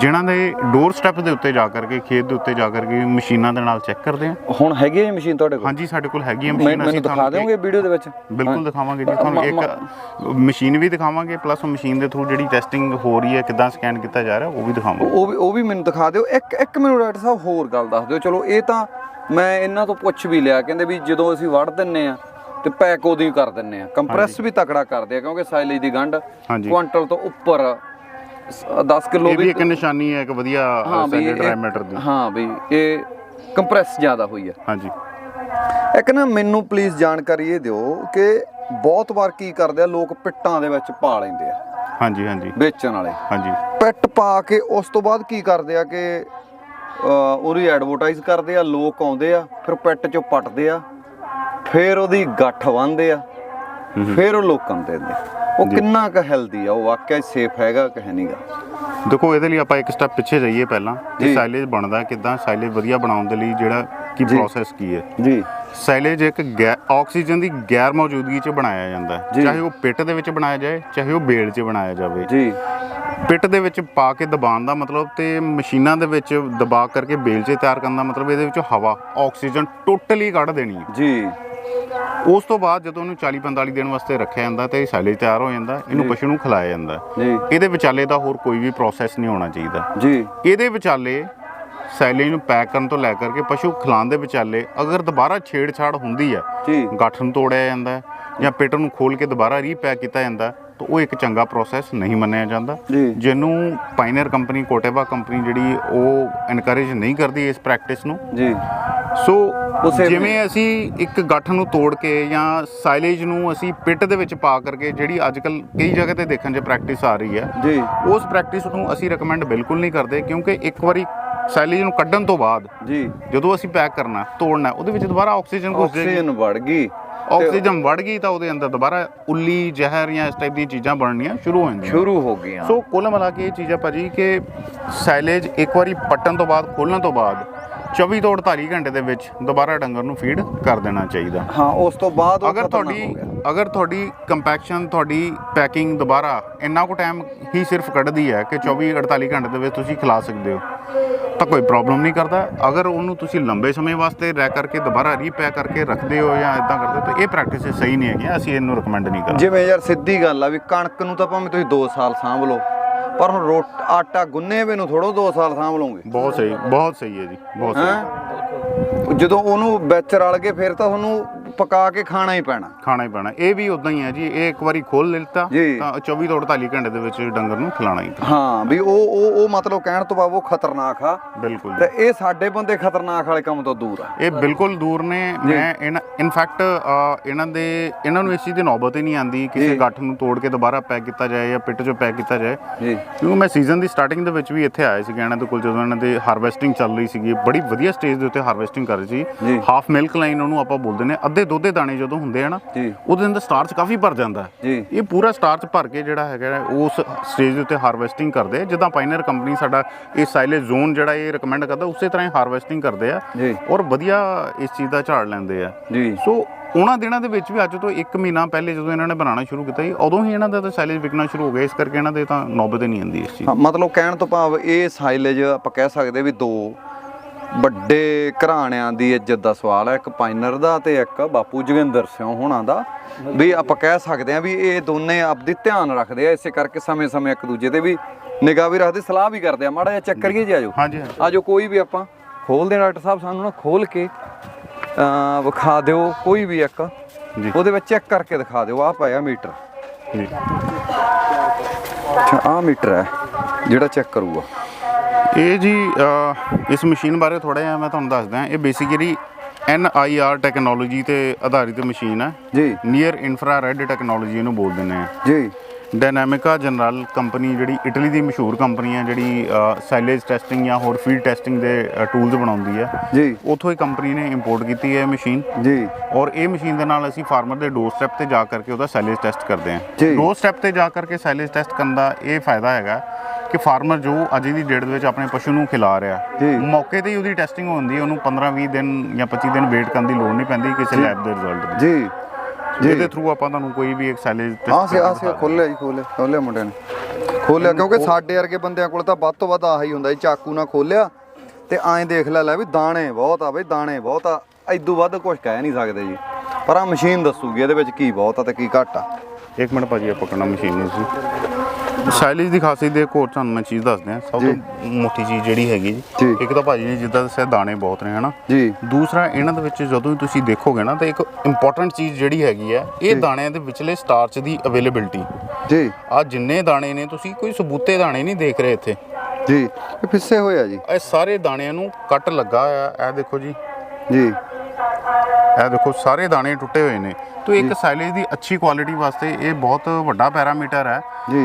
ਜਿਨ੍ਹਾਂ ਦੇ ਡੋਰ ਸਟੈਪ ਦੇ ਉੱਤੇ ਜਾ ਕਰਕੇ ਖੇਤ ਦੇ ਉੱਤੇ ਜਾ ਕਰਕੇ ਮਸ਼ੀਨਾਂ ਦੇ ਨਾਲ ਚੈੱਕ ਕਰਦੇ ਹਾਂ। ਹੁਣ ਹੈਗੀ ਹੈ ਮਸ਼ੀਨ ਤੁਹਾਡੇ ਕੋਲ? ਹਾਂਜੀ ਸਾਡੇ ਕੋਲ ਹੈਗੀ ਹੈ ਮਸ਼ੀਨ ਮੈਨੂੰ ਦਿਖਾ ਦਿਓਗੇ ਵੀਡੀਓ ਦੇ ਵਿੱਚ? ਬਿਲਕੁਲ ਦਿਖਾਵਾਂਗੇ ਜੀ ਤੁਹਾਨੂੰ ਇੱਕ ਮਸ਼ੀਨ ਵੀ ਦਿਖਾਵਾਂਗੇ ਪਲੱਸ ਮਸ਼ੀਨ ਦੇ ਥਰੂ ਜਿਹੜੀ ਟੈਸਟਿੰਗ ਹੋ ਰਹੀ ਹੈ ਕਿਦਾਂ ਸਕੈਨ ਕੀਤਾ ਜਾ ਰਿਹਾ ਉਹ ਵੀ ਦਿਖਾਵਾਂਗੇ। ਉਹ ਵੀ ਉਹ ਵੀ ਮੈਨੂੰ ਦਿਖਾ ਦਿਓ। ਇੱਕ ਇੱਕ ਮੈਨੂੰ ਡਾਕਟਰ ਸਾਹਿਬ ਹੋਰ ਗੱਲ ਦੱਸ ਦਿਓ। ਚਲੋ ਇਹ ਤਾਂ ਮੈਂ ਇਹਨਾਂ ਤੋਂ ਪੁੱਛ ਵੀ ਲਿਆ। ਕਹਿੰਦੇ ਵੀ ਜਦੋਂ ਅਸੀਂ ਵੜ ਦਿੰਨੇ ਆ ਤੇ ਪੈਕ ਉਦੋਂ ਹੀ ਕਰ ਦਿੰਨੇ ਆ। ਕੰਪਰੈਸ ਵੀ ਤਕੜਾ ਕਰਦੇ ਆ ਕਿਉਂਕਿ ਸਾਈਲੇਜ ਦੀ ਗੰਢ। ਕੁਆਂਟਲ ਤੋਂ ਉੱਪਰ 10 ਕਿਲੋ ਵੀ ਇੱਕ ਨਿਸ਼ਾਨੀ ਹੈ ਇੱਕ ਵਧੀਆ ਇਹ- ਡਾਇਮੀਟਰ ਦੀ। ਹਾਂ ਵੀ ਇਹ ਕੰਪਰੈਸ ਜ਼ਿਆਦਾ ਹੋਈ ਆ। ਹਾਂਜੀ। ਇੱਕ ਨਾ ਮੈਨੂੰ ਪਲੀਜ਼ ਜਾਣਕਾਰੀ ਇਹ ਦਿਓ ਕਿ ਬਹੁਤ ਵਾਰ ਕੀ ਕਰਦੇ ਆ ਲੋਕ ਪਿੱਟਾਂ ਦੇ ਵਿੱਚ ਪਾ ਲੈਂਦੇ ਆ। ਹਾਂਜੀ ਹਾਂਜੀ। ਵੇਚਣ ਵਾਲੇ। ਹਾਂਜੀ। ਪਿੱਟ ਪਾ ਕੇ ਉਸ ਤੋਂ ਬਾਅਦ ਕੀ ਕਰਦੇ ਆ ਕਿ ਉਹਦੀ ਐਡਵਰਟਾਈਜ਼ ਕਰਦੇ ਆ ਲੋਕ ਆਉਂਦੇ ਆ ਫਿਰ ਪਿੱਟ ਚੋਂ ਪੱਟਦੇ ਆ। ਫਿਰ ਉਹਦੀ ਗੱਠ ਬੰਨਦੇ ਆ ਫਿਰ ਉਹ ਲੋਕਾਂ ਨੂੰ ਦਿੰਦੇ ਉਹ ਕਿੰਨਾ ਕੁ ਹੈਲਦੀ ਆ ਉਹ ਵਾਕਿਆ ਸੇਫ ਹੈਗਾ ਕਿ ਹੈ ਨਹੀਂਗਾ? ਦੇਖੋ ਇਹਦੇ ਲਈ ਆਪਾਂ ਇੱਕ ਸਟੈਪ ਪਿੱਛੇ ਜਾਈਏ ਪਹਿਲਾਂ ਜੀ। ਕਿ ਸਾਈਲੇਜ ਬਣਦਾ ਕਿਦਾਂ ਸਾਈਲੇਜ ਵਧੀਆ ਬਣਾਉਣ ਦੇ ਲਈ ਜਿਹੜਾ ਕੀ। ਪ੍ਰੋਸੈਸ ਕੀ ਹੈ। ਜੀ। ਸਾਈਲੇਜ ਇੱਕ ਆਕਸੀਜਨ ਦੀ ਗੈਰ ਮੌਜੂਦਗੀ 'ਚ ਬਣਾਇਆ ਜਾਂਦਾ ਹੈ। ਚਾਹੇ ਉਹ ਪਿੱਟ ਦੇ ਵਿੱਚ ਬਣਾਇਆ ਜਾਏ ਚਾਹੇ ਉਹ ਬੇਲ 'ਚ ਬਣਾਇਆ ਜਾਵੇ। ਜੀ। ਪਿੱਟ ਦੇ ਵਿੱਚ ਪਾ ਕੇ ਦਬਾਉਣ ਦਾ ਮਤਲਬ ਤੇ ਮਸ਼ੀਨਾਂ ਦੇ ਵਿੱਚ ਦਬਾ ਕਰਕੇ ਬੇਲ 'ਚ ਤਿਆਰ ਕਰਨ ਦਾ ਮਤਲਬ ਇਹਦੇ ਵਿੱਚੋਂ ਹਵਾ ਆਕਸੀਜਨ ਟੋਟਲੀ ਕੱਢ ਦੇਣੀ ਹੈ। ਜੀ। ਉਸ ਤੋਂ ਬਾਅਦ ਜਦੋਂ ਉਹਨੂੰ 40 45 ਦਿਨ ਵਾਸਤੇ ਰੱਖਿਆ ਜਾਂਦਾ ਤੇ ਸਾਈਲੇਜ ਤਿਆਰ ਹੋ ਜਾਂਦਾ ਇਹਨੂੰ ਪਸ਼ੂ ਨੂੰ ਖਿਲਾਇਆ ਜਾਂਦਾ। ਜੀ। ਇਹਦੇ ਵਿਚਾਲੇ ਦਾ ਹੋਰ ਕੋਈ ਵੀ ਪ੍ਰੋਸੈਸ ਨਹੀਂ ਹੋਣਾ ਚਾਹੀਦਾ। ਜੀ। ਇਹਦੇ ਵਿਚਾਲੇ ਸਾਈਲੇਜ ਨੂੰ ਪੈਕ ਕਰਨ ਤੋਂ ਲੈ ਕਰਕੇ ਪਸ਼ੂ ਖਿਲਾਉਣ ਦੇ ਵਿਚਾਲੇ ਅਗਰ ਦੁਬਾਰਾ ਛੇੜਛਾੜ ਹੁੰਦੀ ਹੈ ਜੀ। ਗੱਠ ਨੂੰ ਤੋੜਿਆ ਜਾਂਦਾ ਹੈ ਜਾਂ ਪਿੱਟ ਨੂੰ ਖੋਲ ਕੇ ਦੁਬਾਰਾ ਰੀਪੈਕ ਕੀਤਾ ਜਾਂਦਾ ਹੈ, ਤਾਂ ਉਹ ਇੱਕ ਚੰਗਾ ਪ੍ਰੋਸੈਸ ਨਹੀਂ ਮੰਨਿਆ ਜਾਂਦਾ। ਜੀ। ਜਿਹਨੂੰ ਪਾਈਨਰ ਕੰਪਨੀ ਕੋਟੇਵਾ ਕੰਪਨੀ ਜਿਹੜੀ ਉਹ ਐਨਕਰੇਜ ਨਹੀਂ ਕਰਦੀ ਇਸ ਪ੍ਰੈਕਟਿਸ ਨੂੰ। ਜੀ। ਸੋ ਉਸੇ ਜਿਵੇਂ ਅਸੀਂ ਇੱਕ ਗੱਠ ਨੂੰ ਤੋੜ ਕੇ ਜਾਂ ਸਾਈਲੇਜ ਨੂੰ ਅਸੀਂ ਪਿੱਟ ਦੇ ਵਿੱਚ ਪਾ ਕਰਕੇ ਜਿਹੜੀ ਅੱਜਕੱਲ ਕਈ ਜਗ੍ਹਾ ਤੇ ਦੇਖਣ 'ਚ ਪ੍ਰੈਕਟਿਸ ਆ ਰਹੀ ਹੈ ਜੀ। ਉਸ ਪ੍ਰੈਕਟਿਸ ਨੂੰ ਅਸੀਂ ਰეკਮੈਂਡ ਬਿਲਕੁਲ ਨਹੀਂ ਕਰਦੇ ਕਿਉਂਕਿ ਇੱਕ ਵਾਰੀ ਸਾਈਲੇਜ ਨੂੰ ਕੱਢਣ ਤੋਂ ਬਾਅਦ ਜੀ। ਜਦੋਂ ਅਸੀਂ ਪੈਕ ਕਰਨਾ ਤੋੜਨਾ ਉਹਦੇ ਵਿੱਚ ਦੁਬਾਰਾ ਆਕਸੀਜਨ ਘੁਸ ਜਾਏਗੀ। ਆਕਸੀਜਨ ਵੜ ਗਈ ਆਕਸੀਜਨ ਵੜ ਗਈ ਤਾਂ ਉਹਦੇ ਅੰਦਰ ਦੁਬਾਰਾ ਉੱਲੀ ਜ਼ਹਿਰ ਜਾਂ ਇਸ ਟਾਈਪ ਦੀਆਂ ਚੀਜ਼ਾਂ ਬਣਨੀਆਂ ਸ਼ੁਰੂ ਹੋ ਜਾਂਦੀਆਂ। ਸ਼ੁਰੂ ਹੋ ਗਈਆਂ। ਸੋ ਕੁੱਲ ਮਿਲਾ ਕੇ ਇਹ ਚੀਜ਼ ਭਾਜੀ ਕਿ ਸਾਈਲੇਜ ਇੱਕ ਵਾਰੀ ਪੱਟਣ ਤੋਂ ਬਾਅਦ ਖੋਲਣ ਤੋਂ ਬਾਅਦ 24 ਤੋਂ 48 ਘੰਟੇ ਦੇ ਵਿੱਚ ਦੁਬਾਰਾ ਡੰਗਰ ਨੂੰ ਫੀਡ ਕਰ ਦੇਣਾ ਚਾਹੀਦਾ। ਹਾਂ ਉਸ ਤੋਂ ਬਾਅਦ ਉਹ ਅਗਰ ਤੁਹਾਡੀ ਹੋ ਗਿਆ। ਅਗਰ ਤੁਹਾਡੀ ਕੰਪੈਕਸ਼ਨ ਤੁਹਾਡੀ ਪੈਕਿੰਗ ਦੁਬਾਰਾ ਇੰਨਾ ਕੁ ਟਾਈਮ ਹੀ ਸਿਰਫ ਕੱਢਦੀ ਹੈ ਕਿ 24 48 ਘੰਟੇ ਦੇ ਵਿੱਚ ਤੁਸੀਂ ਖਿਲਾ ਸਕਦੇ ਹੋ ਤਾਂ ਕੋਈ ਪ੍ਰੋਬਲਮ ਨਹੀਂ ਕਰਦਾ। ਅਗਰ ਉਹਨੂੰ ਤੁਸੀਂ ਲੰਬੇ ਸਮੇਂ ਵਾਸਤੇ ਰਹਿ ਕਰਕੇ ਦੁਬਾਰਾ ਰੀਪੈਕ ਕਰਕੇ ਰੱਖਦੇ ਹੋ ਜਾਂ ਇਦਾਂ ਕਰਦੇ ਹੋ ਤਾਂ ਇਹ ਪ੍ਰੈਕਟਿਸ ਸਹੀ ਨਹੀਂ ਹੈਗੀ ਅਸੀਂ ਇਹਨੂੰ ਰეკਮੈਂਡ ਨਹੀਂ ਕਰਾਂਗੇ। ਜਿਵੇਂ ਯਾਰ ਸਿੱਧੀ ਗੱਲ ਆ ਵੀ ਕਣਕ ਨੂੰ ਤਾਂ ਭਾਵੇਂ ਤੁਸੀਂ 2 ਸਾਲ ਸਾਂਭ ਲਓ ਪਰ ਹੁਣ ਰੋਟ ਆਟਾ ਗੁੰਨੇ ਵੇ ਨੂੰ ਥੋੜੋ 2 ਸਾਲ ਸਾਂਭ ਲਓਗੇ। ਬਹੁਤ ਸਹੀ ਬਹੁਤ ਸਹੀ ਹੈ ਜੀ ਬਹੁਤ ਸਹੀ। ਜਦੋਂ ਉਹਨੂੰ ਵਿੱਚ ਰਲ ਕੇ ਫਿਰ ਤਾਂ ਤੁਹਾਨੂੰ ਪਕਾ ਕੇ ਖਾਣਾ ਹੀ ਪੈਣਾ। ਖਾਣਾ ਹੀ ਪੈਣਾ। ਇਹ ਵੀ ਉਦਾਂ ਹੀ ਹੈ ਜੀ ਇਹ ਇੱਕ ਵਾਰੀ ਖੋਲ ਲਿੱਤਾ ਜੀ। ਤਾਂ 24 ਤੋਂ 48 ਘੰਟੇ ਦੇ ਵਿੱਚ ਡੰਗਰ ਨੂੰ ਖਿਲਾਣਾ ਹੀ ਹਾਂ ਵੀ ਉਹ ਉਹ ਉਹ ਮਤਲਬ ਕਹਿਣ ਤੋਂ ਬਾਅਦ ਉਹ ਖਤਰਨਾਕ ਆ। ਬਿਲਕੁਲ ਤੇ ਇਹ ਸਾਡੇ ਬੰਦੇ ਖਤਰਨਾਕ ਵਾਲੇ ਕੰਮ ਤੋਂ ਦੂਰ ਆ। ਇਹ ਬਿਲਕੁਲ ਦੂਰ ਨੇ। ਮੈਂ ਇਹਨਾਂ ਇਨਫੈਕਟ ਇਹਨਾਂ ਦੇ ਇਹਨਾਂ ਨੂੰ ਇਸ ਚੀਜ਼ ਦੀ ਨੌਬਤ ਹੀ ਨਹੀਂ ਆਂਦੀ ਕਿਸੇ ਜੀ। ਗੱਠ ਨੂੰ ਤੋੜ ਕੇ ਦੁਬਾਰਾ ਪੈਕ ਕੀਤਾ ਜਾਏ ਜਾਂ ਪਿੱਟ 'ਚੋਂ ਪੈਕ ਕੀਤਾ ਜਾਏ। ਜੀ। ਕਿਉਂਕਿ ਮੈਂ ਸੀਜ਼ਨ ਦੀ ਸਟਾਰਟਿੰਗ ਦੇ ਵਿੱਚ ਵੀ ਇੱਥੇ ਆਇਆ ਸੀ ਇਹਨਾਂ ਦੇ ਕੋਲ ਜਦੋਂ ਇਹਨਾਂ ਦੇ ਹਾਰਵੈਸਟਿੰਗ ਚੱਲ ਰਹੀ ਸੀਗੀ। ਬੜੀ ਵਧੀਆ ਸਟੇਜ ਦੇ ਉੱਤੇ ਹਾਰਵੈਸਟਿੰਗ ਕਰ ਰਹੀ ਸੀ। ਹਾਫ ਮਿਲਕ ਲਾਈਨ ਉਹਨੂੰ ਆਪਾਂ ਬੋਲਦੇ ਨੇ ਅੱਧੇ ਦੁੱਧ ਦਾਣੇ ਜਦੋਂ ਹੁੰਦੇ ਆ ਨਾ। ਉਹਦੇ ਅੰਦਰ ਸਟਾਰਚ ਕਾਫੀ ਭਰ ਜਾਂਦਾ ਹੈ। ਇਹ ਪੂਰਾ ਸਟਾਰਚ ਭਰ ਕੇ ਜਿਹੜਾ ਹੈਗਾ ਉਸ ਸਟੇਜ ਦੇ ਉੱਤੇ ਹਾਰਵੈਸਟਿੰਗ ਕਰਦੇ ਜਿੱਦਾਂ ਪਾਈਨਰ ਕੰਪਨੀ ਸਾਡਾ ਇਹ ਸਾਈਲੇਜ ਜ਼ੋਨ ਜਿਹੜਾ ਇਹ ਰეკਮੈਂਡ ਕਰਦਾ ਉਸੇ ਤਰ੍ਹਾਂ ਹੀ ਹਾਰਵੈਸਟਿੰਗ ਕਰਦੇ ਆ। ਔਰ ਵਧੀਆ ਇਸ ਚੀਜ਼ ਦਾ ਝਾੜ ਲੈਂਦੇ ਆ। ਸੋ ਉਹਨਾਂ ਦਿਨਾਂ ਦੇ ਵਿੱਚ ਵੀ ਅੱਜ ਤੋਂ 1 ਮਹੀਨਾ ਪਹਿਲੇ ਜਦੋਂ ਇਹਨਾਂ ਨੇ ਬਣਾਉਣਾ ਸ਼ੁਰੂ ਕੀਤਾ ਸੀ ਉਦੋਂ ਹੀ ਇਹਨਾਂ ਦਾ ਤਾਂ ਸਾਈਲੇਜ ਵਿਕਣਾ ਸ਼ੁਰੂ ਹੋ ਗਿਆ। ਇਸ ਕਰਕੇ ਇਹਨਾਂ ਦੇ ਤਾਂ ਨੌਬਤ ਹੀ ਨਹੀਂ ਆਉਂਦੀ ਇਸ ਚੀਜ਼ ਮਤਲਬ ਕਹਿਣ ਤੋਂ ਭਾਵ ਇਹ ਸਾਈਲੇਜ ਆਪਾਂ ਕਹਿ ਸਕਦੇ ਵੀ ਦੋ ਵੱਡੇ ਘਰਾਣਿਆਂ ਦੀ ਇੱਜ਼ਤ ਦਾ ਸਵਾਲ ਹੈ ਇੱਕ ਪਾਈਨਰ ਦਾ ਤੇ ਇੱਕ ਬਾਪੂ ਜੋਗਿੰਦਰ ਸਿੰਘ ਹੋਣਾ ਦਾ। ਵੀ ਆਪਾਂ ਕਹਿ ਸਕਦੇ ਆ ਵੀ ਇਹ ਦੋਨੇ ਆਪਦੀ ਧਿਆਨ ਰੱਖਦੇ ਆ ਇਸੇ ਕਰਕੇ ਸਮੇਂ-ਸਮੇਂ ਇੱਕ ਦੂਜੇ ਤੇ ਵੀ ਨਿਗਾਹ ਵੀ ਰੱਖਦੇ ਸਲਾਹ ਵੀ ਕਰਦੇ ਆ। ਮਾੜਾ ਜਿਹਾ ਚੈੱਕ ਕਰੀਏ ਜੀ ਆਜੋ। ਹਾਂਜੀ ਆਜੋ ਕੋਈ ਵੀ ਆਪਾਂ ਖੋਲਦੇ ਡਾਕਟਰ ਸਾਹਿਬ ਸਾਨੂੰ ਨਾ ਖੋਲ ਕੇ ਵਿਖਾ ਦਿਓ ਕੋਈ ਵੀ ਇੱਕ। ਉਹਦੇ ਵਿੱਚ ਚੈੱਕ ਕਰਕੇ ਦਿਖਾ ਦਿਓ ਆਹ ਪਾਇਆ ਮੀਟਰ। ਜੀ। ਅੱਛਾ ਆਹ ਮੀਟਰ ਹੈ ਜਿਹੜਾ ਚੈੱਕ ਕਰੂਗਾ। ਇਹ ਜੀ ਇਸ ਮਸ਼ੀਨ ਬਾਰੇ ਥੋੜਾ ਜਿਹਾ ਮੈਂ ਤੁਹਾਨੂੰ ਦੱਸਦਾ ਇਹ basically N I R technology ਤੇ ਆਧਾਰਿਤ ਮਸ਼ੀਨ ਹੈ। ਜੀ। ਨੀਅਰ ਇਨਫਰਾਰੈਡ ਟੈਕਨੋਲੋਜੀ ਇਹਨੂੰ ਬੋਲ ਦਿੰਦੇ ਆ ਜੀ। ਡਾਇਨਾਮਿਕਾ ਜਨਰਲ ਕੰਪਨੀ ਜਿਹੜੀ ਇਟਲੀ ਦੀ ਮਸ਼ਹੂਰ ਕੰਪਨੀ ਹੈ ਜਿਹੜੀ ਸਾਈਲੇਜ ਟੈਸਟਿੰਗ ਜਾਂ ਹੋਰ ਫੀਡ ਟੈਸਟਿੰਗ ਦੇ ਟੂਲਸ ਬਣਾਉਂਦੀ ਹੈ। ਜੀ। ਉਥੋਂ ਹੀ ਕੰਪਨੀ ਨੇ ਇੰਪੋਰਟ ਕੀਤੀ ਹੈ ਇਹ ਮਸ਼ੀਨ। ਜੀ। ਔਰ ਇਹ ਮਸ਼ੀਨ ਦੇ ਨਾਲ ਅਸੀਂ ਫਾਰਮਰ ਦੇ ਡੋਰ ਸਟੈਪ ਤੇ ਜਾ ਕਰਕੇ ਉਹਦਾ ਸਾਈਲੇਜ ਟੈਸਟ ਕਰਦੇ। ਹਾਂ। ਡੋਰ ਸਟੈਪ ਤੇ ਜਾ ਕਰਕੇ ਸਾਈਲੇਜ ਟੈਸਟ ਕਰਨ ਦਾ ਇਹ ਫਾਇਦਾ ਹੈਗਾ। ਕਿ ਫਾਰਮਰ ਜੋ ਅੱਜ ਦੀ ਡੇਟ ਦੇ ਵਿੱਚ ਆਪਣੇ ਪਸ਼ੂ ਨੂੰ ਖਿਲਾ ਰਿਹਾ ਜੀ। ਮੌਕੇ ਤੇ ਹੀ ਉਹਦੀ ਟੈਸਟਿੰਗ ਹੁੰਦੀ ਹੈ ਉਹਨੂੰ 15-20 ਦਿਨ ਜਾਂ 25 ਦਿਨ ਵੇਟ ਕਰਨ ਦੀ ਲੋੜ ਨਹੀਂ ਪੈਂਦੀ ਕਿਸੇ ਲੈਬ ਦੇ ਰਿਜ਼ਲਟ ਦੀ। ਜੀ। ਜਿਹਦੇ ਥਰੂ ਆਪਾਂ ਤੁਹਾਨੂੰ ਕੋਈ ਵੀ ਇੱਕ ਸਾਈਲੇਜ ਆਹ ਸੇ ਆਹ ਸੇ ਖੋਲਿਆ ਜੀ ਖੋਲਿਆ ਖੋਲਿਆ ਮੁੰਡੇ ਨੇ। ਖੋਲਿਆ ਕਿਉਂਕਿ ਸਾਡੇ ਵਰਗੇ ਬੰਦਿਆਂ ਕੋਲ ਤਾਂ ਵੱਧ ਤੋਂ ਵੱਧ ਆਹੀ ਹੁੰਦਾ ਜੀ ਚਾਕੂ ਨਾਲ ਖੋਲਿਆ ਤੇ ਐਂ ਦੇਖ ਲੈ ਲੈ ਵੀ ਦਾਣੇ ਬਹੁਤ ਆ ਬਈ ਦਾਣੇ ਬਹੁਤ ਆ। ਐਦੂ ਵੱਧ ਕੁਝ ਕਹਿ ਨਹੀਂ ਸਕਦੇ ਜੀ। ਪਰ ਆ ਮਸ਼ੀਨ ਦੱਸੂਗੀ ਇਹਦੇ ਵਿੱਚ ਕੀ ਬਹੁਤ ਆ ਤੇ ਕੀ ਘੱਟ ਆ। ਇੱਕ ਮਿੰਟ ਭਾਜੀ ਆਪਾਂ ਪਕੜਨਾ ਮਸ਼ੀਨ ਨੂੰ ਸੀ ਸਾਈਲੇਜ ਦੀ ਖਾਸੀਅਤ ਦੇ ਕੋਰ ਤੁਹਾਨੂੰ ਮੈਂ ਚੀਜ਼ ਦੱਸਦੇ ਹਾਂ ਸਭ ਤੋਂ ਮੋਟੀ ਚੀਜ਼ ਜਿਹੜੀ ਹੈਗੀ ਜੀ। ਇੱਕ ਤਾਂ ਭਾਜੀ ਨੇ ਜਿੱਦਾਂ ਦੱਸਿਆ ਦਾਣੇ ਬਹੁਤ ਨੇ ਹਨਾ? ਜੀ। ਦੂਸਰਾ ਇਹਨਾਂ ਦੇ ਵਿੱਚ ਜਦੋਂ ਤੁਸੀਂ ਦੇਖੋਗੇ ਨਾ ਤਾਂ ਇੱਕ ਇੰਪੋਰਟੈਂਟ ਚੀਜ਼ ਜਿਹੜੀ ਹੈਗੀ ਹੈ ਇਹ ਦਾਣਿਆਂ ਦੇ ਵਿਚਲੇ ਸਟਾਰਚ ਦੀ ਅਵੇਲੇਬਿਲਟੀ ਜੀ। ਆ ਜਿੰਨੇ ਦਾਣੇ ਨੇ ਤੁਸੀਂ ਕੋਈ ਸਬੂਤੇ ਦਾਣੇ ਨਹੀਂ ਦੇਖ ਰਹੇ ਇੱਥੇ। ਜੀ। ਇਹ ਫਿੱਸੇ ਹੋਏ ਆ ਜੀ। ਇਹ ਸਾਰੇ ਦਾਣਿਆਂ ਨੂੰ ਕੱਟ ਲੱਗਾ ਆ ਇਹ ਦੇਖੋ ਜੀ। ਜੀ। ਇਹ ਦੇਖੋ ਸਾਰੇ ਦਾਣੇ ਟੁੱਟੇ ਹੋਏ ਨੇ। ਤੋ ਇੱਕ ਸਾਈਲੇਜ ਦੀ ਅੱਛੀ ਕੁਆਲਿਟੀ ਵਾਸਤੇ ਇਹ ਬਹੁਤ ਵੱਡਾ ਪੈਰਾਮੀਟਰ ਹੈ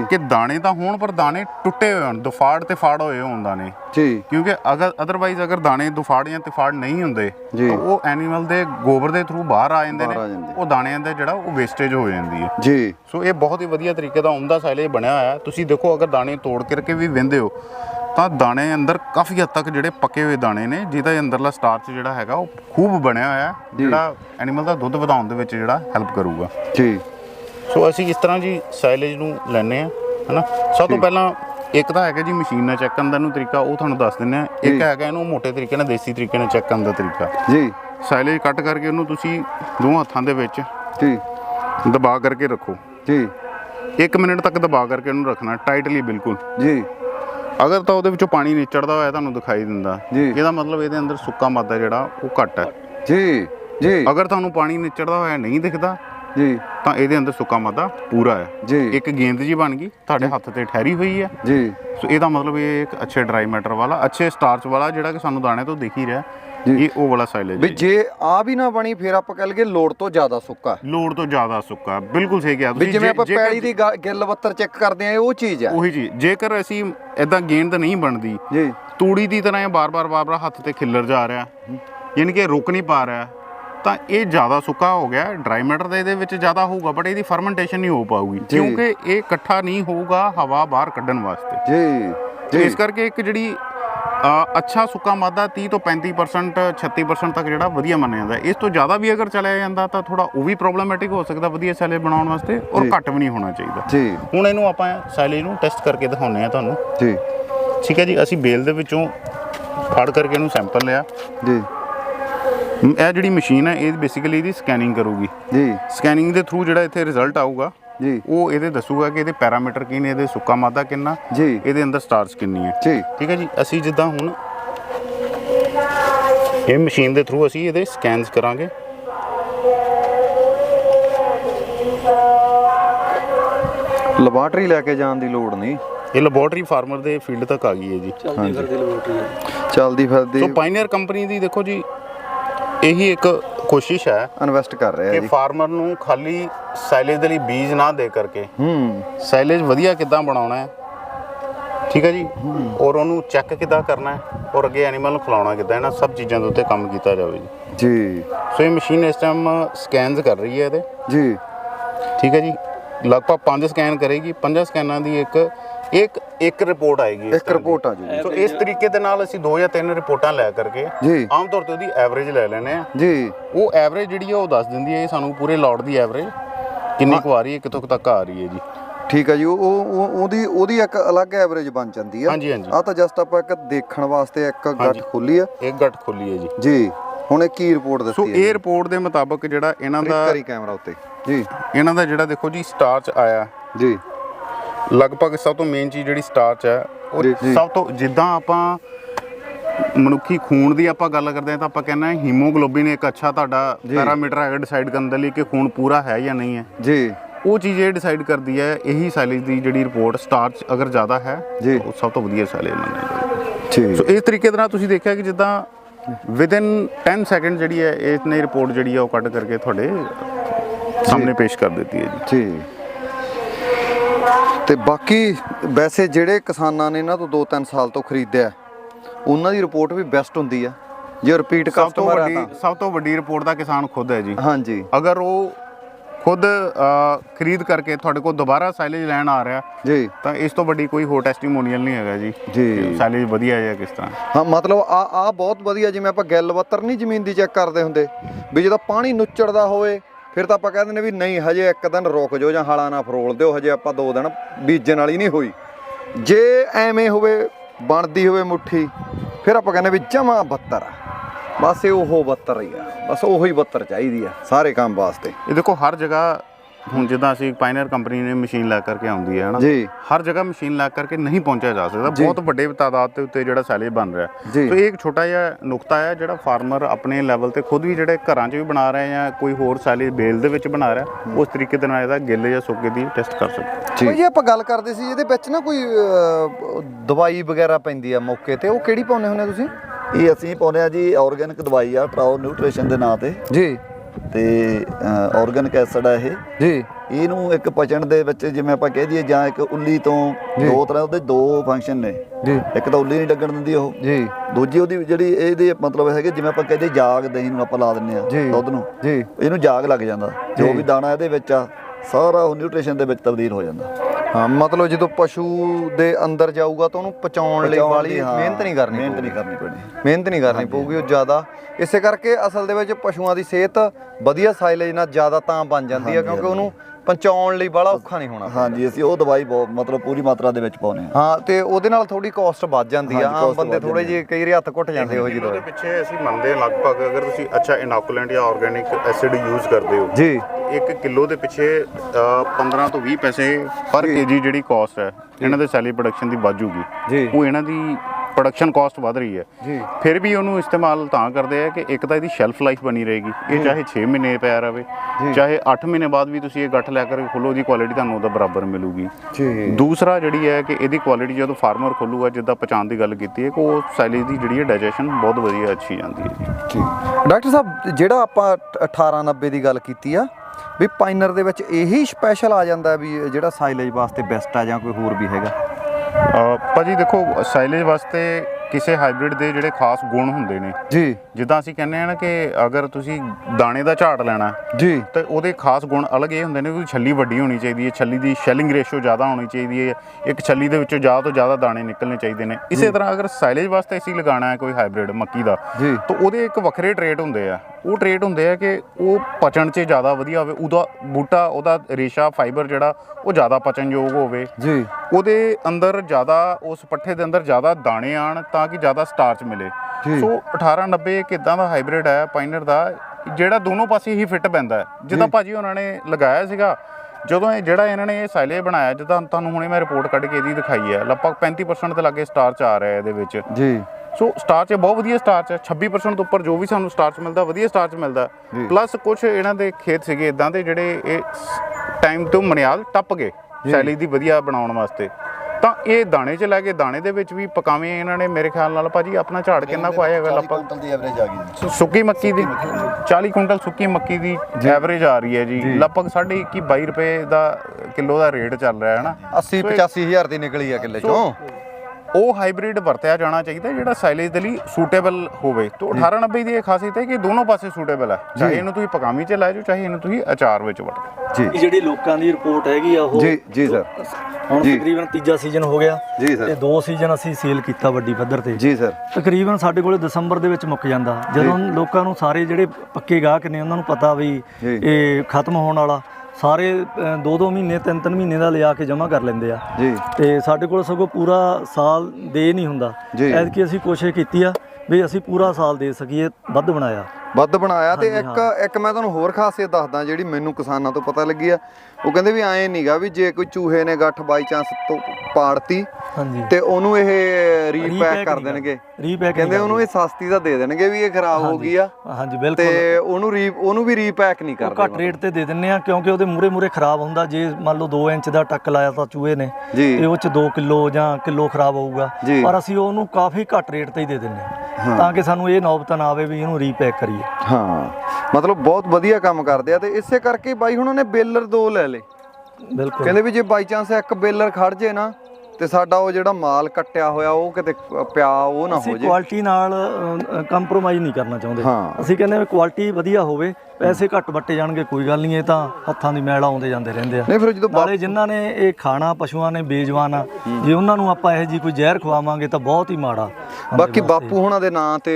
ਕਿ ਦਾਣੇ ਤਾਂ ਹੋਣ ਪਰ ਦਾਣੇ ਟੁੱਟੇ ਹੋਏ ਹੋਣ ਦੁਫਾੜ ਤੇ ਫਾੜ ਹੋਏ ਹੋਣ ਦਾਣੇ। ਜੀ। ਕਿਉਂਕਿ ਅਗਰ ਅਦਰਵਾਈਜ਼ ਅਗਰ ਦਾਣੇ ਦੁਫਾੜ ਜਾਂ ਤਿਫਾੜ ਨਹੀਂ ਹੁੰਦੇ। ਤਾਂ ਉਹ ਐਨੀਮਲ ਦੇ ਗੋਬਰ ਦੇ ਥਰੂ ਬਾਹਰ ਆ ਜਾਂਦੇ ਨੇ। ਉਹ ਦਾਣਿਆਂ ਦਾ ਜਿਹੜਾ ਉਹ ਵੇਸਟੇਜ ਹੋ ਜਾਂਦੀ ਹੈ। ਜੀ। ਸੋ ਇਹ ਬਹੁਤ ਹੀ ਵਧੀਆ ਤਰੀਕੇ ਦਾ ਉਮਦਾ ਸਾਈਲੇਜ ਬਣਿਆ ਹੋਇਆ ਤੁਸੀਂ ਦੇਖੋ ਅਗਰ ਦਾਣੇ ਤੋੜ ਕਰਕੇ ਵੀ ਵਿੰਦੇ ਹੋ ਤਾਂ ਦਾਣੇ ਅੰਦਰ ਕਾਫੀ ਹੱਦ ਤੱਕ ਜਿਹੜੇ ਪੱਕੇ ਹੋਏ ਦਾਣੇ ਨੇ ਜਿਹਦਾ ਅੰਦਰਲਾ ਸਟਾਰਚ ਜਿਹੜਾ ਹੈਗਾ ਉਹ ਖੂਬ ਬਣਿਆ ਹੋਇਆ ਹੈ ਜਿਹੜਾ ਐਨੀਮਲ ਦਾ ਦੁੱਧ ਵਧਾਉਣ ਦੇ ਵਿੱਚ ਜਿਹੜਾ ਹੈਲਪ ਕਰੂਗਾ। ਜੀ। ਸੋ ਅਸੀਂ ਇਸ ਤਰ੍ਹਾਂ ਜੀ ਸਾਈਲੇਜ ਨੂੰ ਲੈਨੇ ਆ ਹਨਾ? ਸਭ ਤੋਂ ਪਹਿਲਾਂ ਇੱਕ ਤਾਂ ਹੈਗਾ ਜੀ ਮਸ਼ੀਨ ਨਾਲ ਚੈੱਕ ਕਰਨ ਦਾ ਨੂੰ ਤਰੀਕਾ ਉਹ ਤੁਹਾਨੂੰ ਦੱਸ ਦਿੰਨੇ ਆ ਇੱਕ। ਹੈਗਾ ਇਹਨੂੰ ਮੋٹے ਤਰੀਕੇ ਨਾਲ ਦੇਸੀ ਤਰੀਕੇ ਨਾਲ ਚੈੱਕ ਕਰਨ ਦਾ ਤਰੀਕਾ। ਜੀ। ਸਾਈਲੇਜ ਕੱਟ ਕਰਕੇ ਉਹਨੂੰ ਤੁਸੀਂ ਦੋਹਾਂ ਹੱਥਾਂ ਦੇ ਵਿੱਚ ਜੀ। ਦਬਾ ਕਰਕੇ ਰੱਖੋ। ਜੀ। 1 ਮਿੰਟ ਤੱਕ ਦਬਾ ਕਰਕੇ ਉਹਨੂੰ ਰੱਖਣਾ ਟਾਈਟਲੀ ਬਿਲਕੁਲ। ਜੀ। ਅਗਰ ਤਾਂ ਉਹਦੇ ਵਿੱਚੋਂ ਪਾਣੀ ਨਿਚੜਦਾ ਹੋਇਆ ਤੁਹਾਨੂੰ ਦਿਖਾਈ ਦਿੰਦਾ। ਜੀ। ਇਹਦਾ ਮਤਲਬ ਇਹਦੇ ਅੰਦਰ ਸੁੱਕਾ ਮਾਦਾ ਜਿਹੜਾ ਉਹ ਘੱਟ ਹੈ। ਜੀ ਜੀ। ਅਗਰ ਤੁਹਾਨੂੰ ਪਾਣੀ ਨਿਚੜਦਾ ਹੋਇਆ ਨਹੀਂ ਦਿਖਦਾ ਜੀ। ਤਾਂ ਇਹਦੇ ਅੰਦਰ ਸੁੱਕਾ ਮਾਦਾ ਪੂਰਾ ਹੈ। ਜੀ। ਇੱਕ ਗੇਂਦ ਜੀ ਬਣ ਗਈ ਤੁਹਾਡੇ ਹੱਥ ਤੇ ਠਹਿਰੀ ਹੋਈ ਹੈ। ਜੀ। ਸੋ ਇਹਦਾ ਮਤਲਬ ਇਹ ਇੱਕ ਅੱਛੇ ਡਰਾਈ ਮੈਟਰ ਵਾਲਾ ਅੱਛੇ ਸਟਾਰਚ ਵਾਲਾ ਜਿਹੜਾ ਕਿ ਸਾਨੂੰ ਦਾਣੇ ਤੋਂ ਦਿਖ ਹੀ ਰਿਹਾ। ਇਹ ਉਹ ਵਾਲਾ ਸਾਈਲੇਜ ਵੀ ਜੇ। ਆ ਵੀ ਨਾ ਬਣੀ ਫਿਰ ਆਪਾਂ ਕਹਿ ਲਈਏ ਲੋੜ ਤੋਂ ਜ਼ਿਆਦਾ ਸੁੱਕਾ ਲੋੜ ਤੋਂ ਜ਼ਿਆਦਾ ਸੁੱਕਾ ਬਿਲਕੁਲ ਸਹੀ ਕਿਹਾ ਤੁਸੀਂ। ਜਿਵੇਂ ਜੇ- ਆਪਾਂ ਪੈਲੀ ਦੀ ਗਿੱਲ ਬੱਤਰ ਚੈੱਕ ਕਰਦੇ ਆ ਉਹ ਚੀਜ਼ ਆ ਉਹੀ ਚੀਜ਼ ਜੇਕਰ ਅਸੀਂ ਇਦਾਂ ਗੇਂਦ ਨਹੀਂ ਬਣਦੀ ਜੀ। ਤੂੜੀ ਦੀ ਤਰ੍ਹਾਂ ਇਹ ਬਾਰ-ਬਾਰ ਬਾਰ-ਬਾਰ ਹੱਥ ਤੇ ਖਿੱਲਰ ਜਾ ਰਿਹਾ ਯਾਨੀ ਕਿ ਰੁਕ ਨਹੀਂ ਪਾ ਰਿਹਾ ਤਾਂ ਇਹ ਜ਼ਿਆਦਾ ਸੁੱਕਾ ਹੋ ਗਿਆ। ਡਰਾਈ ਮੈਟਰ ਦਾ ਇਹਦੇ ਵਿੱਚ ਜ਼ਿਆਦਾ ਹੋਊਗਾ ਬਟ ਇਹਦੀ ਫਰਮੈਂਟੇਸ਼ਨ ਨਹੀਂ ਹੋ ਪਾਊਗੀ। ਜੀ। ਕਿਉਂਕਿ ਇਹ ਇਕੱਠਾ ਨਹੀਂ ਹੋਊਗਾ ਹਵਾ ਬਾਹਰ ਕੱਢਣ ਵਾਸਤੇ। ਜੀ। ਜੀ। ਇਸ ਕਰਕੇ ਇੱਕ ਜਿਹੜੀ ਅੱਛਾ ਸੁੱਕਾ ਮਾਦਾ 30 ਤੋਂ 35% 36% ਤੱਕ ਜਿਹੜਾ ਵਧੀਆ ਮੰਨਿਆ ਜਾਂਦਾ। ਇਸ ਤੋਂ ਜ਼ਿਆਦਾ ਵੀ ਅਗਰ ਚਲਿਆ ਜਾਂਦਾ ਤਾਂ ਥੋੜਾ ਉਹ ਵੀ ਪ੍ਰੋਬਲਮੈਟਿਕ ਹੋ ਸਕਦਾ ਵਧੀਆ ਸੈਲੇ ਬਣਾਉਣ ਵਾਸਤੇ ਔਰ। ਘੱਟ ਵੀ ਨਹੀਂ ਹੋਣਾ ਚਾਹੀਦਾ। ਜੀ। ਹੁਣ ਇਹਨੂੰ ਆਪਾਂ ਸੈਲੇ ਨੂੰ ਟੈਸਟ ਕਰਕੇ ਦਿਖਾਉਂਦੇ ਆ ਤੁਹਾਨੂੰ। ਜੀ। ਠੀਕ ਹੈ ਜੀ ਅਸੀਂ ਬੇਲ ਦੇ ਵਿੱਚੋਂ ਫੜ ਕਰਕੇ ਇਹਨੂੰ ਸੈਂਪਲ ਲਿਆ। ਜੀ। ਇਹ ਜਿਹੜੀ ਮਸ਼ੀਨ ਹੈ ਇਹ ਬੇਸਿਕਲੀ ਇਹਦੀ ਸਕੈਨਿੰਗ ਕਰੂਗੀ। ਜੀ। ਸਕੈਨਿੰਗ ਦੇ ਥਰੂ ਜਿਹੜਾ ਇੱਥੇ ਰਿਜ਼ਲਟ ਆਊਗਾ ਜੀ। ਉਹ ਇਹਦੇ ਦੱਸੂਗਾ ਕਿ ਇਹਦੇ ਪੈਰਾਮੀਟਰ ਕੀ ਨੇ ਇਹਦੇ ਸੁੱਕਾ ਮਾਦਾ ਕਿੰਨਾ ਜੀ। ਇਹਦੇ ਅੰਦਰ ਸਟਾਰਚ ਕਿੰਨੀ ਹੈ। ਜੀ। ਠੀਕ ਹੈ ਜੀ ਅਸੀਂ ਜਿੱਦਾਂ ਹੁਣ ਇਹ ਮਸ਼ੀਨ ਦੇ ਥਰੂ ਅਸੀਂ ਇਹਦੇ ਸਕੈਨਸ ਕਰਾਂਗੇ। ਲੈਬਾਰਟਰੀ ਲੈ ਕੇ ਜਾਣ ਦੀ ਲੋੜ ਨਹੀਂ। ਇਹ ਲੈਬੋਰਟਰੀ ਫਾਰਮਰ ਦੇ ਫੀਲਡ ਤੱਕ ਆ ਗਈ ਹੈ ਜੀ। ਚੱਲਦੀ ਫਿਰਦੀ ਲੈਬੋਰਟਰੀ ਚਲਦੀ ਫਿਰਦੀ। ਸੋ ਪਾਇਨੀਅਰ ਕੰਪਨੀ ਦੀ ਦੇਖੋ ਜੀ ਇਹੀ ਇੱਕ ਕੋਸ਼ਿਸ਼ ਹੈ ਇਨਵੈਸਟ ਕਰ ਰਿਹਾ ਕਿ ਜੀ। ਫਾਰਮਰ ਨੂੰ ਖਾਲੀ ਸਾਈਲੇਜ ਦੇ ਲਈ ਬੀਜ ਨਾ ਦੇ ਕਰਕੇ ਹੂੰ। ਸਾਈਲੇਜ ਵਧੀਆ ਕਿੱਦਾਂ ਬਣਾਉਣਾ ਹੈ ਠੀਕ ਹੈ ਜੀ? ਔਰ ਉਹਨੂੰ ਚੈੱਕ ਕਿੱਦਾਂ ਕਰਨਾ ਹੈ ਔਰ ਅੱਗੇ ਐਨੀਮਲ ਨੂੰ ਖਿਲਾਉਣਾ ਕਿੱਦਾਂ ਇਹਨਾਂ ਸਭ ਚੀਜ਼ਾਂ ਦੇ ਉੱਤੇ ਕੰਮ ਕੀਤਾ ਜਾਵੇ ਜੀ। ਜੀ। ਸੋ ਇਹ ਮਸ਼ੀਨ ਇਸ ਟਾਈਮ ਸਕੈਨਸ ਕਰ ਰਹੀ ਹੈ ਇਹਦੇ। ਜੀ। ਠੀਕ ਹੈ ਜੀ? ਲਗਭਗ 5 ਸਕੈਨ ਕਰੇਗੀ 5 ਸਕੈਨਾਂ ਦੀ ਇੱਕ ਇੱਕ ਇੱਕ ਰਿਪੋਰਟ ਆਏਗੀ ਇਸ ਇੱਕ ਤਰ੍ਹਾਂ ਦੀ। ਰਿਪੋਰਟ ਆ ਜੂਗੀ। ਸੋ ਇਸ ਤਰੀਕੇ ਦੇ ਨਾਲ ਅਸੀਂ ਦੋ ਜਾਂ ਤਿੰਨ ਰਿਪੋਰਟਾਂ ਲੈ ਕਰਕੇ ਜੀ। ਆਮ ਤੌਰ ਤੇ ਉਹਦੀ ਐਵਰੇਜ ਲੈ ਲੈਨੇ ਆ ਜੀ। ਉਹ ਐਵਰੇਜ ਜਿਹੜੀ ਹੈ ਉਹ ਦੱਸ ਦਿੰਦੀ ਹੈ ਸਾਨੂੰ ਪੂਰੇ ਲੋਟ ਦੀ ਐਵਰੇਜ ਕਿੰਨੀ ਕੁ ਆ ਰਹੀ ਹੈ ਕਿੱਥੋਂ ਕੁ ਤੱਕ ਆ ਰਹੀ ਹੈ ਜੀ। ਠੀਕ ਹੈ ਜੀ ਉਹ ਉਹ- ਉਹ- ਉਹਦੀ ਉਹਦੀ ਇੱਕ ਅਲੱਗ ਐਵਰੇਜ ਬਣ ਜਾਂਦੀ ਆ ਹਾਂਜੀ, ਹਾਂਜੀ। ਆ ਤਾਂ ਜਸਟ ਆਪਾਂ ਇੱਕ ਦੇਖਣ ਵਾਸਤੇ ਇੱਕ ਗੱਠ ਹਾਂਜੀ। ਖੋਲੀ ਆ। ਇੱਕ ਗੱਟ ਖੁੱਲੀ ਹੈ ਜੀ। ਜੀ। ਹੁਣ ਇਹ ਕੀ ਰਿਪੋਰਟ ਸੋ ਦਿੱਤੀ ਹੈ ਇਹ ਰਿਪੋਰਟ ਦੇ ਮੁਤਾਬਕ ਜਿਹੜਾ ਇਹਨਾਂ ਦਾ ਕਰੀ ਕੈਮਰਾ ਉੱਤੇ। ਜੀ। ਇਹਨਾਂ ਦਾ ਜਿਹੜਾ ਦੇਖੋ ਜੀ ਸਟਾਰਚ ਆਇਆ। ਜੀ। ਲਗਭਗ ਸਭ ਤੋਂ ਮੇਨ ਚੀਜ਼ ਜਿਹੜੀ ਸਟਾਰਚ ਹੈ ਉਹ। ਸਭ ਤੋਂ ਜਿੱਦਾਂ ਆਪਾਂ ਮਨੁੱਖੀ ਖੂਨ ਦੀ ਆਪਾਂ ਗੱਲ ਕਰਦੇ ਹਾਂ ਤਾਂ ਆਪਾਂ ਕਹਿੰਦੇ ਹਾਂ ਹੀਮੋਗਲੋਬਿਨ ਇੱਕ ਅੱਛਾ ਤੁਹਾਡਾ। ਪੈਰਾਮੀਟਰ ਹੈਗਾ ਡਿਸਾਈਡ ਕਰਨ ਦੇ ਲਈ ਕਿ ਖੂਨ ਪੂਰਾ ਹੈ ਜਾਂ ਨਹੀਂ ਹੈ। ਜੀ। ਉਹ ਚੀਜ਼ ਇਹ ਡਿਸਾਈਡ ਕਰਦੀ ਹੈ ਇਹੀ ਸਾਈਲੇਜ ਦੀ ਜਿਹੜੀ ਰਿਪੋਰਟ ਸਟਾਰਚ ਅਗਰ ਜ਼ਿਆਦਾ ਹੈ। ਉਹ ਸਭ ਤੋਂ ਵਧੀਆ ਸਾਈਲੇਜ ਮੰਨਿਆ ਜਾਏਗਾ ਠੀਕ। ਸੋ ਇਸ ਤਰੀਕੇ ਦੇ ਨਾਲ ਤੁਸੀਂ ਦੇਖਿਆ ਕਿ ਜਿੱਦਾਂ ਵਿਦਿਨ 10 ਸੈਕਿੰਡ ਜਿਹੜੀ ਹੈ ਇਸ ਨੇ ਰਿਪੋਰਟ ਜਿਹੜੀ ਹੈ ਉਹ ਕੱਢ ਕਰਕੇ ਤੁਹਾਡੇ ਸਾਹਮਣੇ ਪੇਸ਼ ਕਰ ਦਿੱਤੀ ਹੈ ਜੀ। ਜੀ। ਤੇ ਬਾਕੀ ਵੈਸੇ ਜਿਹੜੇ ਕਿਸਾਨਾਂ ਨੇ ਇਹਨਾਂ ਤੋਂ 2-3 ਸਾਲ ਤੋਂ ਖਰੀਦਿਆ ਉਹਨਾਂ ਦੀ ਰਿਪੋਰਟ ਵੀ ਬੈਸਟ ਹੁੰਦੀ ਆ ਜੇ ਰਿਪੀਟ ਕਸਟਮਰ ਆ ਵੱਡੀ ਤਾਂ। ਸਭ ਤੋਂ ਵੱਡੀ ਰਿਪੋਰਟ ਦਾ ਕਿਸਾਨ ਖੁਦ ਹੈ ਜੀ। ਹਾਂਜੀ। ਅਗਰ ਉਹ ਖੁਦ ਖਰੀਦ ਕਰਕੇ ਤੁਹਾਡੇ ਕੋਲ ਦੁਬਾਰਾ ਸਾਈਲੇਜ ਲੈਣ ਆ ਰਿਹਾ। ਜੀ। ਤਾਂ ਇਸ ਤੋਂ ਵੱਡੀ ਕੋਈ ਹੋਰ ਟੈਸਟੀਮੋਨੀਅਲ ਨਹੀਂ ਹੈਗਾ ਜੀ। ਜੀ। ਸਾਈਲੇਜ ਵਧੀਆ ਹੈ ਕਿਸ ਤਰ੍ਹਾਂ? ਹਾਂ ਮਤਲਬ ਆ ਆ ਬਹੁਤ ਵਧੀਆ ਜਿਵੇਂ ਆਪਾਂ ਗਿੱਲ ਬੱਤਰ ਨਹੀਂ ਜ਼ਮੀਨ ਦੀ ਚੈੱਕ ਕਰਦੇ ਹੁੰਦੇ ਵੀ ਜਦੋਂ ਪਾਣੀ ਨੁੱਚੜਦਾ ਹੋਵੇ ਫਿਰ ਤਾਂ ਆਪਾਂ ਕਹਿੰਦੇ ਨੇ ਵੀ ਨਹੀਂ ਹਜੇ ਇੱਕ ਦਿਨ ਰੁਕ ਜਾਓ ਜਾਂ ਹਾਲਾ ਨਾ ਫਰੋਲ ਦਿਓ ਹਜੇ ਆਪਾਂ ਦੋ ਦਿਨ ਬੀਜਣ ਵਾਲੀ ਨਹੀਂ ਹੋਈ। ਜੇ ਐਵੇਂ ਹੋਵੇ ਬਣਦੀ ਹੋਵੇ ਮੁੱਠੀ ਫਿਰ ਆਪਾਂ ਕਹਿੰਦੇ ਵੀ ਜਮਾ ਬੱਤਰ ਆ। ਬਸ ਇਹ ਉਹ ਬੱਤਰ ਹੀ ਆ। ਬਸ ਉਹੀ ਬੱਤਰ ਚਾਹੀਦੀ ਆ ਸਾਰੇ ਕੰਮ ਵਾਸਤੇ। ਇਹ ਦੇਖੋ ਹਰ ਜਗ੍ਹਾ ਹੁਣ ਜਿੱਦਾਂ ਅਸੀਂ ਪਾਇਨੀਅਰ ਕੰਪਨੀ ਨੇ ਮਸ਼ੀਨ ਲੈ ਕਰਕੇ ਆਉਂਦੀ ਹੈ ਹਨਾ? ਜੀ। ਹਰ ਜਗ੍ਹਾ ਮਸ਼ੀਨ ਲਾ ਕਰਕੇ ਨਹੀਂ ਪਹੁੰਚਿਆ ਜਾ ਸਕਦਾ। ਜੀ। ਬਹੁਤ ਵੱਡੇ ਤਾਦਾਦ ਦੇ ਉੱਤੇ ਜਿਹੜਾ ਸਾਈਲੇਜ ਬਣ ਰਿਹਾ। ਜੀ। ਸੋ ਇਹ ਇੱਕ ਛੋਟਾ ਜਿਹਾ ਨੁਕਤਾ ਹੈ ਜਿਹੜਾ ਫਾਰਮਰ ਆਪਣੇ ਲੈਵਲ ਤੇ ਖੁਦ ਵੀ ਜਿਹੜੇ ਘਰਾਂ 'ਚ ਵੀ ਬਣਾ ਰਿਹਾ ਜਾਂ ਕੋਈ ਹੋਰ ਸਾਈਲੇਜ ਬੇਲ ਦੇ ਵਿੱਚ ਬਣਾ ਰਿਹਾ ਉਸ ਤਰੀਕੇ ਦੇ ਨਾਲ ਇਹਦਾ ਗਿੱਲੇ ਜਾਂ ਸੁੱਕੇ ਦੀ ਟੈਸਟ ਕਰ ਸਕਦਾ। ਜੀ। ਜੇ ਆਪਾਂ ਗੱਲ ਕਰਦੇ ਸੀ ਇਹਦੇ ਵਿੱਚ ਨਾ ਕੋਈ ਅਹ, ਦਵਾਈ ਵਗੈਰਾ ਪੈਂਦੀ ਆ ਮੌਕੇ ਤੇ ਉਹ ਕਿਹੜੀ ਪਾਉਂਦੇ ਹੁੰਦੇ ਤੁਸੀਂ? ਇਹ ਅਸੀਂ ਪਾਉਂਦੇ ਆ ਜੀ ਆਰਗੈਨਿਕ ਦਵਾਈ ਆ ਟਰਾਓ ਨਿਊਟ੍ਰੀਸ਼ਨ ਦੇ ਨਾਂ ਤੇ। ਜੀ। ਤੇ ਆਰਗੈਨਿਕ ਐਸਿਡ ਆ ਇਹ। ਜੀ। ਇਹਨੂੰ ਇੱਕ ਪਚਣ ਦੇ ਵਿੱਚ ਜਿਵੇਂ ਆਪਾਂ ਕਹਿ ਦਈਏ ਜਾਂ ਇੱਕ ਉੱਲੀ ਤੋਂ। ਦੋ ਤਰ੍ਹਾਂ ਉਹਦੇ ਦੋ ਫੰਕਸ਼ਨ ਨੇ। ਜੀ। ਇੱਕ ਤਾਂ ਉੱਲੀ ਨਹੀਂ ਡੱਗਣ ਦਿੰਦੀ ਉਹ। ਜੀ। ਦੂਜੀ ਉਹਦੀ ਜਿਹੜੀ ਇਹਦੇ ਮਤਲਬ ਹੈਗੇ ਜਿਵੇਂ ਆਪਾਂ ਕਹਿੰਦੇ ਜਾਗ ਦਹੀਂ ਨੂੰ ਆਪਾਂ ਲਾ ਦਿੰਨੇ ਆ। ਦੁੱਧ ਨੂੰ। ਜੀ। ਇਹਨੂੰ ਜਾਗ ਲੱਗ ਜਾਂਦਾ। ਜੋ। ਵੀ ਦਾਣਾ ਇਹਦੇ ਵਿੱਚ ਆ ਸਾਰਾ ਉਹ ਨਿਊਟ੍ਰੀਸ਼ਨ ਦੇ ਵਿੱਚ ਤਬਦੀਲ ਹੋ ਜਾਂਦਾ। ਹਾਂ ਮਤਲਬ ਜਦੋਂ ਪਸ਼ੂ ਦੇ ਅੰਦਰ ਜਾਊਗਾ ਤਾਂ ਉਹਨੂੰ ਪਚਾਉਣ ਲਈ ਵਾਲੀ ਮਿਹਨਤ ਨਹੀਂ ਕਰਨੀ ਮਿਹਨਤ। ਨਹੀਂ ਕਰਨੀ ਪੈਣੀ। ਮਿਹਨਤ ਨਹੀਂ ਕਰਨੀ ਪਊਗੀ ਉਹ ਜ਼ਿਆਦਾ। ਇਸੇ ਕਰਕੇ ਅਸਲ ਦੇ ਵਿੱਚ ਪਸ਼ੂਆਂ ਦੀ ਸਿਹਤ ਵਧੀਆ ਸਾਈਲੇਜ ਨਾਲ ਜ਼ਿਆਦਾ ਤਾਂ ਬਣ ਜਾਂਦੀ ਹੈ ਕਿਉਂਕਿ ਉਹਨੂੰ ਪਹੁੰਚਾਉਣ ਲਈ ਬੜਾ ਔਖਾ ਨਹੀਂ ਹੋਣਾ ਹਾਂਜੀ ਅਸੀਂ ਉਹ ਦਵਾਈ ਬਹੁਤ ਮਤਲਬ ਪੂਰੀ ਮਾਤਰਾ ਦੇ ਵਿੱਚ ਪਾਉਨੇ ਆ ਹਾਂ ਤੇ ਉਹਦੇ ਨਾਲ ਥੋੜੀ ਕਾਸਟ ਵੱਧ ਜਾਂਦੀ ਆ। ਆਮ ਬੰਦੇ ਥੋੜੇ ਜਿਹੇ ਕਈ ਵਾਰੀ ਹੱਥ ਘੁੱਟ ਜਾਂਦੇ ਉਹ ਜੀ ਉਹਦੇ ਦਵਾਈ। ਪਿੱਛੇ ਅਸੀਂ ਮੰਨਦੇ ਹਾਂ ਲਗਭਗ ਅਗਰ ਤੁਸੀਂ ਅੱਛਾ ਇਨੋਕੂਲੈਂਟ ਜਾਂ ਆਰਗੈਨਿਕ ਐਸਿਡ ਯੂਜ਼ ਕਰਦੇ ਹੋ ਜੀ। 1 ਕਿਲੋ ਦੇ ਪਿੱਛੇ ਅ, 15 ਤੋਂ 20 ਪੈਸੇ ਪਰ ਕੇਜੀ ਜਿਹੜੀ ਕਾਸਟ ਹੈ ਇਹਨਾਂ ਦੇ ਸੈਲੀ ਪ੍ਰੋਡਕਸ਼ਨ ਦੀ ਵੱਧ ਜੂਗੀ ਜੀ। ਉਹ ਇਹਨਾਂ ਦੀ ਪ੍ਰੋਡਕਸ਼ਨ ਕਾਸਟ ਵਧ ਰਹੀ ਹੈ। ਜੀ। ਫਿਰ ਵੀ ਉਹਨੂੰ ਇਸਤੇਮਾਲ ਤਾਂ ਕਰਦੇ ਆ ਕਿ ਇੱਕ ਤਾਂ ਇਹਦੀ ਸ਼ੈਲਫ ਲਾਈਫ ਬਣੀ ਰਹੇਗੀ। ਇਹ ਚਾਹੇ 6 ਮਹੀਨੇ ਪਿਆ ਰਵੇ ਚਾਹੇ 8 ਮਹੀਨੇ ਬਾਅਦ ਵੀ ਤੁਸੀਂ ਇਹ ਗੱਠ ਲੈ ਕੇ ਖੋਲੋ ਉਹਦੀ ਕੁਆਲਿਟੀ ਤੁਹਾਨੂੰ ਉਹਦਾ ਬਰਾਬਰ ਮਿਲੂਗੀ। ਜੀ। ਦੂਸਰਾ ਜਿਹੜੀ ਹੈ ਕਿ ਇਹਦੀ ਕੁਆਲਿਟੀ ਜਦੋਂ ਫਾਰਮਰ ਖੋਲੂਗਾ ਜਿੱਦਾਂ ਪਛਾਣ ਦੀ ਗੱਲ ਕੀਤੀ ਹੈ ਕਿ ਉਹ ਸੈਲੀ ਦੀ ਜਿਹੜੀ ਹੈ ਡਾਈਜੈਸ਼ਨ ਬਹੁਤ ਵਧੀਆ ਅੱਛੀ ਜਾਂਦੀ ਹੈ। ਜੀ। ਡਾਕਟਰ ਸਾਹਿਬ ਜਿਹੜਾ ਆਪਾਂ 1890 ਦੀ ਗੱਲ ਕੀਤੀ ਆ ਵੀ ਪਾਈਨਰ ਦੇ ਵਿੱਚ ਇਹੀ ਸਪੈਸ਼ਲ ਆ ਜਾਂਦਾ ਵੀ ਜਿਹੜਾ ਸਾਈਲੇਜ ਵਾਸਤੇ ਬੈਸਟ ਆ ਜਾਂ ਕੋਈ ਹੋਰ ਵੀ ਹੈਗਾ? ਭਾਜੀ ਦੇਖੋ ਸਾਈਲੇਜ ਵਾਸਤੇ ਕਿਸੇ ਹਾਈਬ੍ਰਿਡ ਦੇ ਜਿਹੜੇ ਖਾਸ ਗੁਣ ਹੁੰਦੇ ਨੇ। ਜੀ। ਜਿੱਦਾਂ ਅਸੀਂ ਕਹਿੰਦੇ ਆ ਨਾ ਕਿ ਅਗਰ ਤੁਸੀਂ ਦਾਣੇ ਦਾ ਝਾੜ ਲੈਣਾ ਜੀ। ਤੇ ਉਹਦੇ ਖਾਸ ਗੁਣ ਅਲੱਗ ਇਹ ਹੁੰਦੇ ਨੇ ਕਿ ਛੱਲੀ ਵੱਡੀ ਹੋਣੀ ਚਾਹੀਦੀ ਹੈ ਛੱਲੀ ਦੀ ਸ਼ੈਲਿੰਗ ਰੇਸ਼ੋ ਜ਼ਿਆਦਾ ਹੋਣੀ ਚਾਹੀਦੀ ਹੈ ਇੱਕ ਛੱਲੀ ਦੇ ਵਿੱਚੋਂ ਜ਼ਿਆਦਾ ਤੋਂ ਜ਼ਿਆਦਾ ਦਾਣੇ ਨਿਕਲਣੇ ਚਾਹੀਦੇ ਨੇ। ਇਸੇ ਤਰ੍ਹਾਂ ਅਗਰ ਸਾਈਲੇਜ ਵਾਸਤੇ ਅਸੀਂ ਲਗਾਉਣਾ ਹੈ ਕੋਈ ਹਾਈਬ੍ਰਿਡ ਮੱਕੀ ਦਾ ਜੀ। ਤਾਂ ਉਹਦੇ ਇੱਕ ਵੱਖਰੇ ਟ੍ਰੇਟ ਹੁੰਦੇ ਆ। ਉਹ ਟ੍ਰੇਟ ਹੁੰਦੇ ਆ ਕਿ ਉਹ ਪਚਣ 'ਚ ਜ਼ਿਆਦਾ ਵਧੀਆ ਹੋਵੇ ਉਹਦਾ ਬੂਟਾ ਉਹਦਾ ਰੇਸ਼ਾ ਫਾਈਬਰ ਜਿਹੜਾ ਉਹ ਜ਼ਿਆਦਾ ਪਚਣਯੋਗ ਹੋਵੇ। ਜੀ। ਉਹਦੇ ਅੰਦਰ ਜ਼ਿਆਦਾ ਉਸ ਪੱਠੇ ਦੇ ਅੰਦਰ ਜ਼ਿਆਦਾ ਦਾਣੇ ਆਣ ਤਾਂ ਕਿ ਜ਼ਿਆਦਾ ਸਟਾਰਚ ਮਿਲੇ। ਸੋ 1890 ਇੱਕ ਇਦਾਂ ਦਾ ਹਾਈਬ੍ਰਿਡ ਹੈ ਪਾਈਨਰ ਦਾ ਜਿਹੜਾ ਦੋਨੋਂ ਪਾਸੇ ਹੀ ਫਿੱਟ ਪੈਂਦਾ ਹੈ। ਜਿੱਦਾਂ ਭਾਜੀ ਉਹਨਾਂ ਨੇ ਲਗਾਇਆ ਸੀਗਾ ਜਦੋਂ ਇਹ ਜਿਹੜਾ ਇਹਨਾਂ ਨੇ ਇਹ ਸਾਈਲੇ ਬਣਾਇਆ ਜਿੱਦਾਂ ਤੁਹਾਨੂੰ ਹੁਣੇ ਮੈਂ ਰਿਪੋਰਟ ਕੱਢ ਕੇ ਇਹਦੀ ਦਿਖਾਈ ਹੈ। ਲਗਭਗ 35% ਦੇ ਲਾਗੇ ਸਟਾਰਚ ਆ ਰਿਹਾ ਹੈ ਇਹਦੇ ਵਿੱਚ। ਜੀ। ਸੋ ਸਟਾਰਚ ਹੈ ਬਹੁਤ ਵਧੀਆ ਸਟਾਰਚ ਹੈ 26% ਤੋਂ ਉੱਪਰ ਜੋ ਵੀ ਸਾਨੂੰ ਸਟਾਰਚ ਮਿਲਦਾ ਵਧੀਆ ਸਟਾਰਚ ਮਿਲਦਾ। ਪਲੱਸ ਕੁਝ ਇਹਨਾਂ ਦੇ ਖੇਤ ਸੀਗੇ ਇਦਾਂ ਦੇ ਜਿਹੜੇ ਇਹ ਟਾਈਮ ਤੋਂ ਮਨਿਆਦ ਟੱਪ ਗਏ ਸ਼ੈਲੀ ਦੀ ਵਧੀਆ ਬਣਾਉਣ ਵਾਸਤੇ। ਤਾਂ ਇਹ ਦਾਣੇ ਚ ਲੈ ਕੇ ਦਾਣੇ ਦੇ ਵਿੱਚ ਵੀ ਪਕਾਵੇਂ ਇਹਨਾਂ ਨੇ ਮੇਰੇ ਖਿਆਲ ਨਾਲ। ਭਾਜੀ ਆਪਣਾ ਝਾੜ ਕਿੰਨਾ ਕੁ ਆਏਗਾ ਲਗਭਗ ਕੁਇੰਟਲ ਦੀ ਐਵਰੇਜ ਆ ਗਈ ਜੀ। ਸੁੱਕੀ ਮੱਕੀ ਦੀ 40 ਕੁਇੰਟਲ ਸੁੱਕੀ ਮੱਕੀ ਦੀ ਐਵਰੇਜ ਆ ਰਹੀ ਹੈ ਜੀ। ਲਗਭਗ 21 22 ਰੁਪਏ ਦਾ ਕਿਲੋ ਦਾ ਰੇਟ ਚੱਲ ਰਿਹਾ ਹੈ ਨਾ? 80 85 ਹਜ਼ਾਰ ਦੀ ਨਿਕਲੀ ਆ ਕਿੱਲੇ ਚੋਂ। ਉਹ ਹਾਈਬ੍ਰਿਡ ਵਰਤਿਆ ਜਾਣਾ ਚਾਹੀਦਾ ਜਿਹੜਾ ਸਾਈਲੇਜ ਦੇ ਲਈ ਸੂਟੇਬਲ ਹੋਵੇ। ਤੋਂ 1890 ਦੀ ਇਹ ਖਾਸੀਅਤ ਹੈ ਕਿ ਦੋਨੋਂ ਪਾਸੇ ਸੂਟੇਬਲ ਹੈ। ਚਾਹੇ ਇਹਨੂੰ ਤੁਸੀਂ ਪਕਾਮੀ ਚ ਲੈ ਜਾਓ ਚਾਹੇ ਇਹਨੂੰ ਤੁਸੀਂ ਅਚਾਰ ਵਿੱਚ ਵਰਤੋ। ਜੀ। ਜਿਹੜੀ ਲੋਕਾਂ ਦੀ ਰਿਪੋਰਟ ਹੈਗੀ ਆ ਉਹ ਜੀ ਜੀ ਸਰ। ਹੁਣ ਜੀ। ਤਕਰੀਬਨ ਤੀਜਾ ਸੀਜ਼ਨ ਹੋ ਗਿਆ। ਜੀ ਸਰ। ਤੇ ਦੋ ਸੀਜ਼ਨ ਅਸੀਂ ਸੇਲ ਕੀਤਾ ਵੱਡੀ ਪੱਧਰ ਤੇ। ਜੀ ਸਰ। ਤਕਰੀਬਨ ਸਾਡੇ ਕੋਲੇ ਦਸੰਬਰ ਦੇ ਵਿੱਚ ਮੁੱਕ ਜਾਂਦਾ। ਜਦੋਂ ਲੋਕਾਂ ਨੂੰ ਸਾਰੇ ਜਿਹੜੇ ਪੱਕੇ ਗਾਹਕ ਨੇ ਉਹਨਾਂ ਨੂੰ ਪਤਾ ਵੀ ਜੀ। ਇਹ ਖਤਮ ਹੋਣ ਵਾਲਾ। ਸਾਰੇ ਅ, ਦੋ ਦੋ ਮਹੀਨੇ ਤਿੰਨ ਤਿੰਨ ਮਹੀਨੇ ਦਾ ਲਿਆ ਕੇ ਜਮ੍ਹਾਂ ਕਰ ਲੈਂਦੇ ਆ। ਜੀ। ਤੇ ਸਾਡੇ ਕੋਲ ਸਗੋਂ ਪੂਰਾ ਸਾਲ ਦੇ ਨਹੀਂ ਹੁੰਦਾ। ਜੀ। ਐਤਕੀ ਅਸੀਂ ਕੋਸ਼ਿਸ਼ ਕੀਤੀ ਆ ਵੀ ਅਸੀਂ ਪੂਰਾ ਸਾਲ ਦੇ ਸਕੀਏ ਵੱਧ ਬਣਾਇਆ। ਵੱਧ ਬਣਾਇਆ ਤੇ ਇੱਕ ਇੱਕ ਮੈਂ ਤੁਹਾਨੂੰ ਹੋਰ ਖਾਸੀਅਤ ਦੱਸਦਾ ਜਿਹੜੀ ਮੈਨੂੰ ਕਿਸਾਨਾਂ ਤੋਂ ਪਤਾ ਲੱਗੀ ਆ। ਉਹ ਕਹਿੰਦੇ ਵੀ ਐਂ ਨਹੀਂਗਾ ਵੀ ਜੇ ਕੋਈ ਚੂਹੇ ਨੇ ਗੱਠ ਬਾਈ ਚਾਂਸ ਤੋਂ ਪਾੜਤੀ ਹਾਂਜੀ। ਤੇ ਉਹਨੂੰ ਇਹ ਰੀਪੈਕ ਕਰ ਦੇਣਗੇ। ਰੀਪੈਕ ਕਹਿੰਦੇ ਉਹਨੂੰ ਇਹ ਸਸਤੀ ਦਾ ਦੇ ਦੇਣਗੇ ਵੀ ਇਹ ਖਰਾਬ ਹੋ ਗਈ ਆ। ਹਾਂਜੀ ਬਿਲਕੁਲ। ਤੇ ਉਹਨੂੰ ਰੀ ਉਹਨੂੰ ਵੀ ਰੀਪੈਕ ਨਹੀਂ ਕਰਦੇ ਘੱਟ ਰੇਟ ਤੇ ਦੇ ਦਿੰਨੇ ਆ ਕਿਉਂਕਿ ਉਹਦੇ ਮੂਰੇ ਮੂਰੇ ਖਰਾਬ ਹੁੰਦਾ। ਜੇ ਮੰਨ ਲਓ 2 ਇੰਚ ਦਾ ਟੱਕ ਲਾਇਆ ਤਾਂ ਚੂਹੇ ਨੇ। ਤੇ ਉਹ ਚ 2 ਕਿਲੋ ਜਾਂ ਕਿਲੋ ਖਰਾਬ ਹੋਊਗਾ। ਪਰ ਅਸੀਂ ਉਹਨੂੰ ਕਾਫੀ ਘੱਟ ਰੇਟ ਤੇ ਹੀ ਦੇ ਦਿੰਨੇ ਆ। ਤਾਂ ਕਿ ਸਾਨੂੰ ਇਹ ਨੌਬਤ ਨਾ ਆਵੇ ਵੀ ਇਹਨੂੰ ਰੀਪੈਕ ਕਰੀਏ। ਹਾਂ। ਮਤਲਬ ਬਹੁਤ ਵਧੀਆ ਕੰਮ ਕਰਦੇ ਆ ਤੇ ਇਸੇ ਕਰਕੇ ਬਾਈ ਹੁਣਾਂ ਨੇ ਬੇਲਰ ਦੋ ਲੈ ਲਏ। ਬਿਲਕੁਲ। ਕਹਿੰਦੇ ਵੀ ਜੇ ਬਾਈ ਚਾਂਸ ਇੱਕ ਬੇਲਰ ਖੜ ਜੇ ਨਾ ਤੇ ਸਾਡਾ ਉਹ ਜਿਹੜਾ ਮਾਲ ਕੱਟਿਆ ਹੋਇਆ ਉਹ ਕਿਤੇ ਪਿਆ ਉਹ ਨਾ ਹੋ ਅਸੀਂ ਜੇ ਕੁਆਲਿਟੀ ਨਾਲ ਕੰਪਰੋਮਾਈਜ਼ ਨਹੀਂ ਕਰਨਾ ਚਾਹੁੰਦੇ। ਅਸੀਂ ਕਹਿੰਦੇ ਕੁਆਲਿਟੀ ਵਧੀਆ ਹੋਵੇ ਪੈਸੇ ਘੱਟ ਵੱਟੇ ਜਾਣਗੇ ਕੋਈ ਗੱਲ ਨਹੀਂ ਇਹ ਤਾਂ ਹੱਥਾਂ ਦੀ ਮੈਲ ਆਉਂਦੇ ਜਾਂਦੇ ਰਹਿੰਦੇ ਆ। ਨਹੀਂ ਫਿਰ ਜਦੋਂ ਨਾਲੇ ਜਿਨ੍ਹਾਂ ਨੇ ਇਹ ਖਾਣਾ ਪਸ਼ੂਆਂ ਨੇ ਬੇਜਵਾਨ ਆ ਜੇ ਉਹਨਾਂ ਨੂੰ ਆਪਾਂ ਇਹੋ ਜੀ ਕੋਈ ਜ਼ਹਿਰ ਖਵਾਵਾਂਗੇ ਤਾਂ ਬਹੁਤ ਹੀ ਮਾੜਾ ਬਾਕੀ। ਬਾਪੂ ਹੁਣਾਂ ਦੇ ਨਾਂ ਤੇ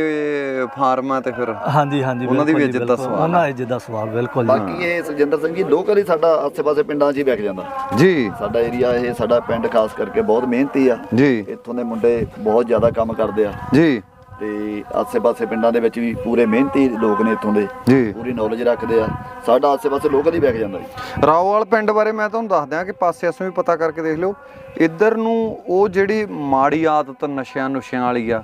ਫਾਰਮ ਆ ਤੇ ਫਿਰ ਹਾਂਜੀ ਹਾਂਜੀ ਉਹਨਾਂ ਦੀ ਵੀ ਇੱਜ਼ਤ ਦਾ। ਸਵਾਲ ਉਹਨਾਂ ਇੱਜ਼ਤ ਦਾ ਸਵਾਲ ਬਿਲਕੁਲ ਜੀ। ਬਾਕੀ ਇਹ ਸੁਜਿੰਦਰ ਸਿੰਘ ਜੀ ਲੋਕਲ ਹੀ ਸਾਡਾ ਆਸੇ-ਪਾਸੇ ਪਿੰਡਾਂ 'ਚ ਹੀ ਵਿਕ ਜਾਂਦਾ। ਜੀ। ਸਾਡਾ ਏਰੀਆ ਇਹ ਸਾਡਾ ਪਿੰਡ ਖਾਸ ਕਰਕੇ ਬਹੁਤ ਮਿਹਨਤੀ ਆ। ਜੀ। ਇੱਥੋਂ ਦੇ ਮੁੰਡੇ ਬਹੁਤ ਜ਼ਿਆਦਾ ਕੰਮ ਕਰਦੇ ਆ। ਜੀ। ਤੇ ਆਸੇ-ਪਾਸੇ ਪਿੰਡਾਂ ਦੇ ਵਿੱਚ ਵੀ ਪੂਰੇ ਮਿਹਨਤੀ ਲੋਕ ਨੇ ਇੱਥੋਂ ਦੇ। ਜੀ। ਪੂਰੀ ਨੌਲੇਜ ਰੱਖਦੇ ਆ। ਸਾਡਾ ਆਸੇ-ਪਾਸੇ ਲੋਕਲ ਹੀ ਵਿਕ ਜਾਂਦਾ ਜੀ ਰਾਓਵਾਲ ਪਿੰਡ ਬਾਰੇ ਮੈਂ ਤੁਹਾਨੂੰ ਦੱਸ ਦਿਆਂ ਕਿ ਪਾਸੇ ਅਸੋਂ ਵੀ ਪਤਾ ਕਰਕੇ ਦੇਖ ਲਿਓ। ਇੱਧਰ ਨੂੰ ਉਹ ਜਿਹੜੀ ਮਾੜੀ ਆਦਤ ਨਸ਼ਿਆਂ ਨੁਸ਼ਿਆਂ ਵਾਲੀ ਆ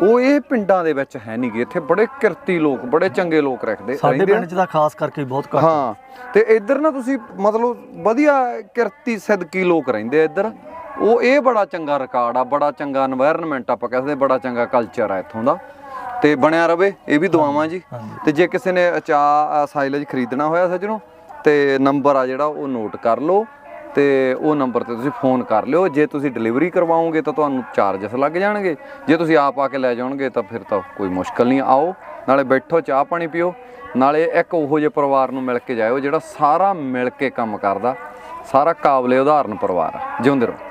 ਉਹ ਇਹ ਪਿੰਡਾਂ ਦੇ ਵਿੱਚ ਹੈ ਨਹੀਂਗੇ ਇੱਥੇ ਬੜੇ ਕਿਰਤੀ ਲੋਕ ਬੜੇ ਚੰਗੇ ਲੋਕ ਰੱਖਦੇ ਸਾਡੇ। ਪਿੰਡ 'ਚ ਤਾਂ ਖਾਸ ਕਰਕੇ ਬਹੁਤ ਘੱਟ। ਹਾਂ ਤੇ ਇੱਧਰ ਨਾ ਤੁਸੀਂ ਮਤਲਬ ਵਧੀਆ ਕਿਰਤੀ ਸਦਕੀ ਲੋਕ ਰਹਿੰਦੇ ਆ ਇੱਧਰ। ਉਹ ਇਹ ਬੜਾ ਚੰਗਾ ਰਿਕਾਰਡ ਆ ਬੜਾ ਚੰਗਾ এনवायरमेंट ਆਪਾਂ ਕਹਿੰਦੇ ਬੜਾ ਚੰਗਾ ਕਲਚਰ ਆ ਇੱਥੋਂ ਦਾ। ਤੇ ਬਣਿਆ ਰਵੇ ਇਹ ਵੀ ਦੁਆਵਾਂ ਜੀ। ਤੇ ਜੇ ਕਿਸੇ ਨੇ ਅਚਾ ਸਾਈਲੇਜ ਖਰੀਦਣਾ ਹੋਇਆ ਸੱਜਣੋ ਤੇ ਨੰਬਰ ਆ ਜਿਹੜਾ ਉਹ ਨੋਟ ਕਰ ਲਓ। ਤੇ ਉਹ ਨੰਬਰ ਤੇ ਤੁਸੀਂ ਫੋਨ ਕਰ ਲਿਓ। ਜੇ ਤੁਸੀਂ ਡਿਲੀਵਰੀ ਕਰਵਾਓਗੇ ਤਾਂ ਤੁਹਾਨੂੰ ਚਾਰजेस ਲੱਗ ਜਾਣਗੇ। ਜੇ ਤੁਸੀਂ ਆਪ ਆ ਕੇ ਲੈ ਜਾਣਗੇ ਤਾਂ ਫਿਰ ਤਾਂ ਕੋਈ ਮੁਸ਼ਕਲ ਨਹੀਂ। ਆਓ ਨਾਲੇ ਬੈਠੋ ਚਾਹ ਪਾਣੀ ਪੀਓ। ਨਾਲੇ ਇੱਕ ਉਹੋ ਜਿਹੇ ਪਰਿਵਾਰ ਨੂੰ ਮਿਲ ਕੇ ਜਾਇਓ ਜਿਹੜਾ ਸਾਰਾ ਮਿਲ ਕੇ ਕੰਮ ਕਰਦਾ। ਸਾਰਾ ਕਾਬਲੇ ਉਦਾਹਰਨ ਪਰਿਵਾਰ ਆ। ਜਿਉਂਦੇ ਰਹੋ।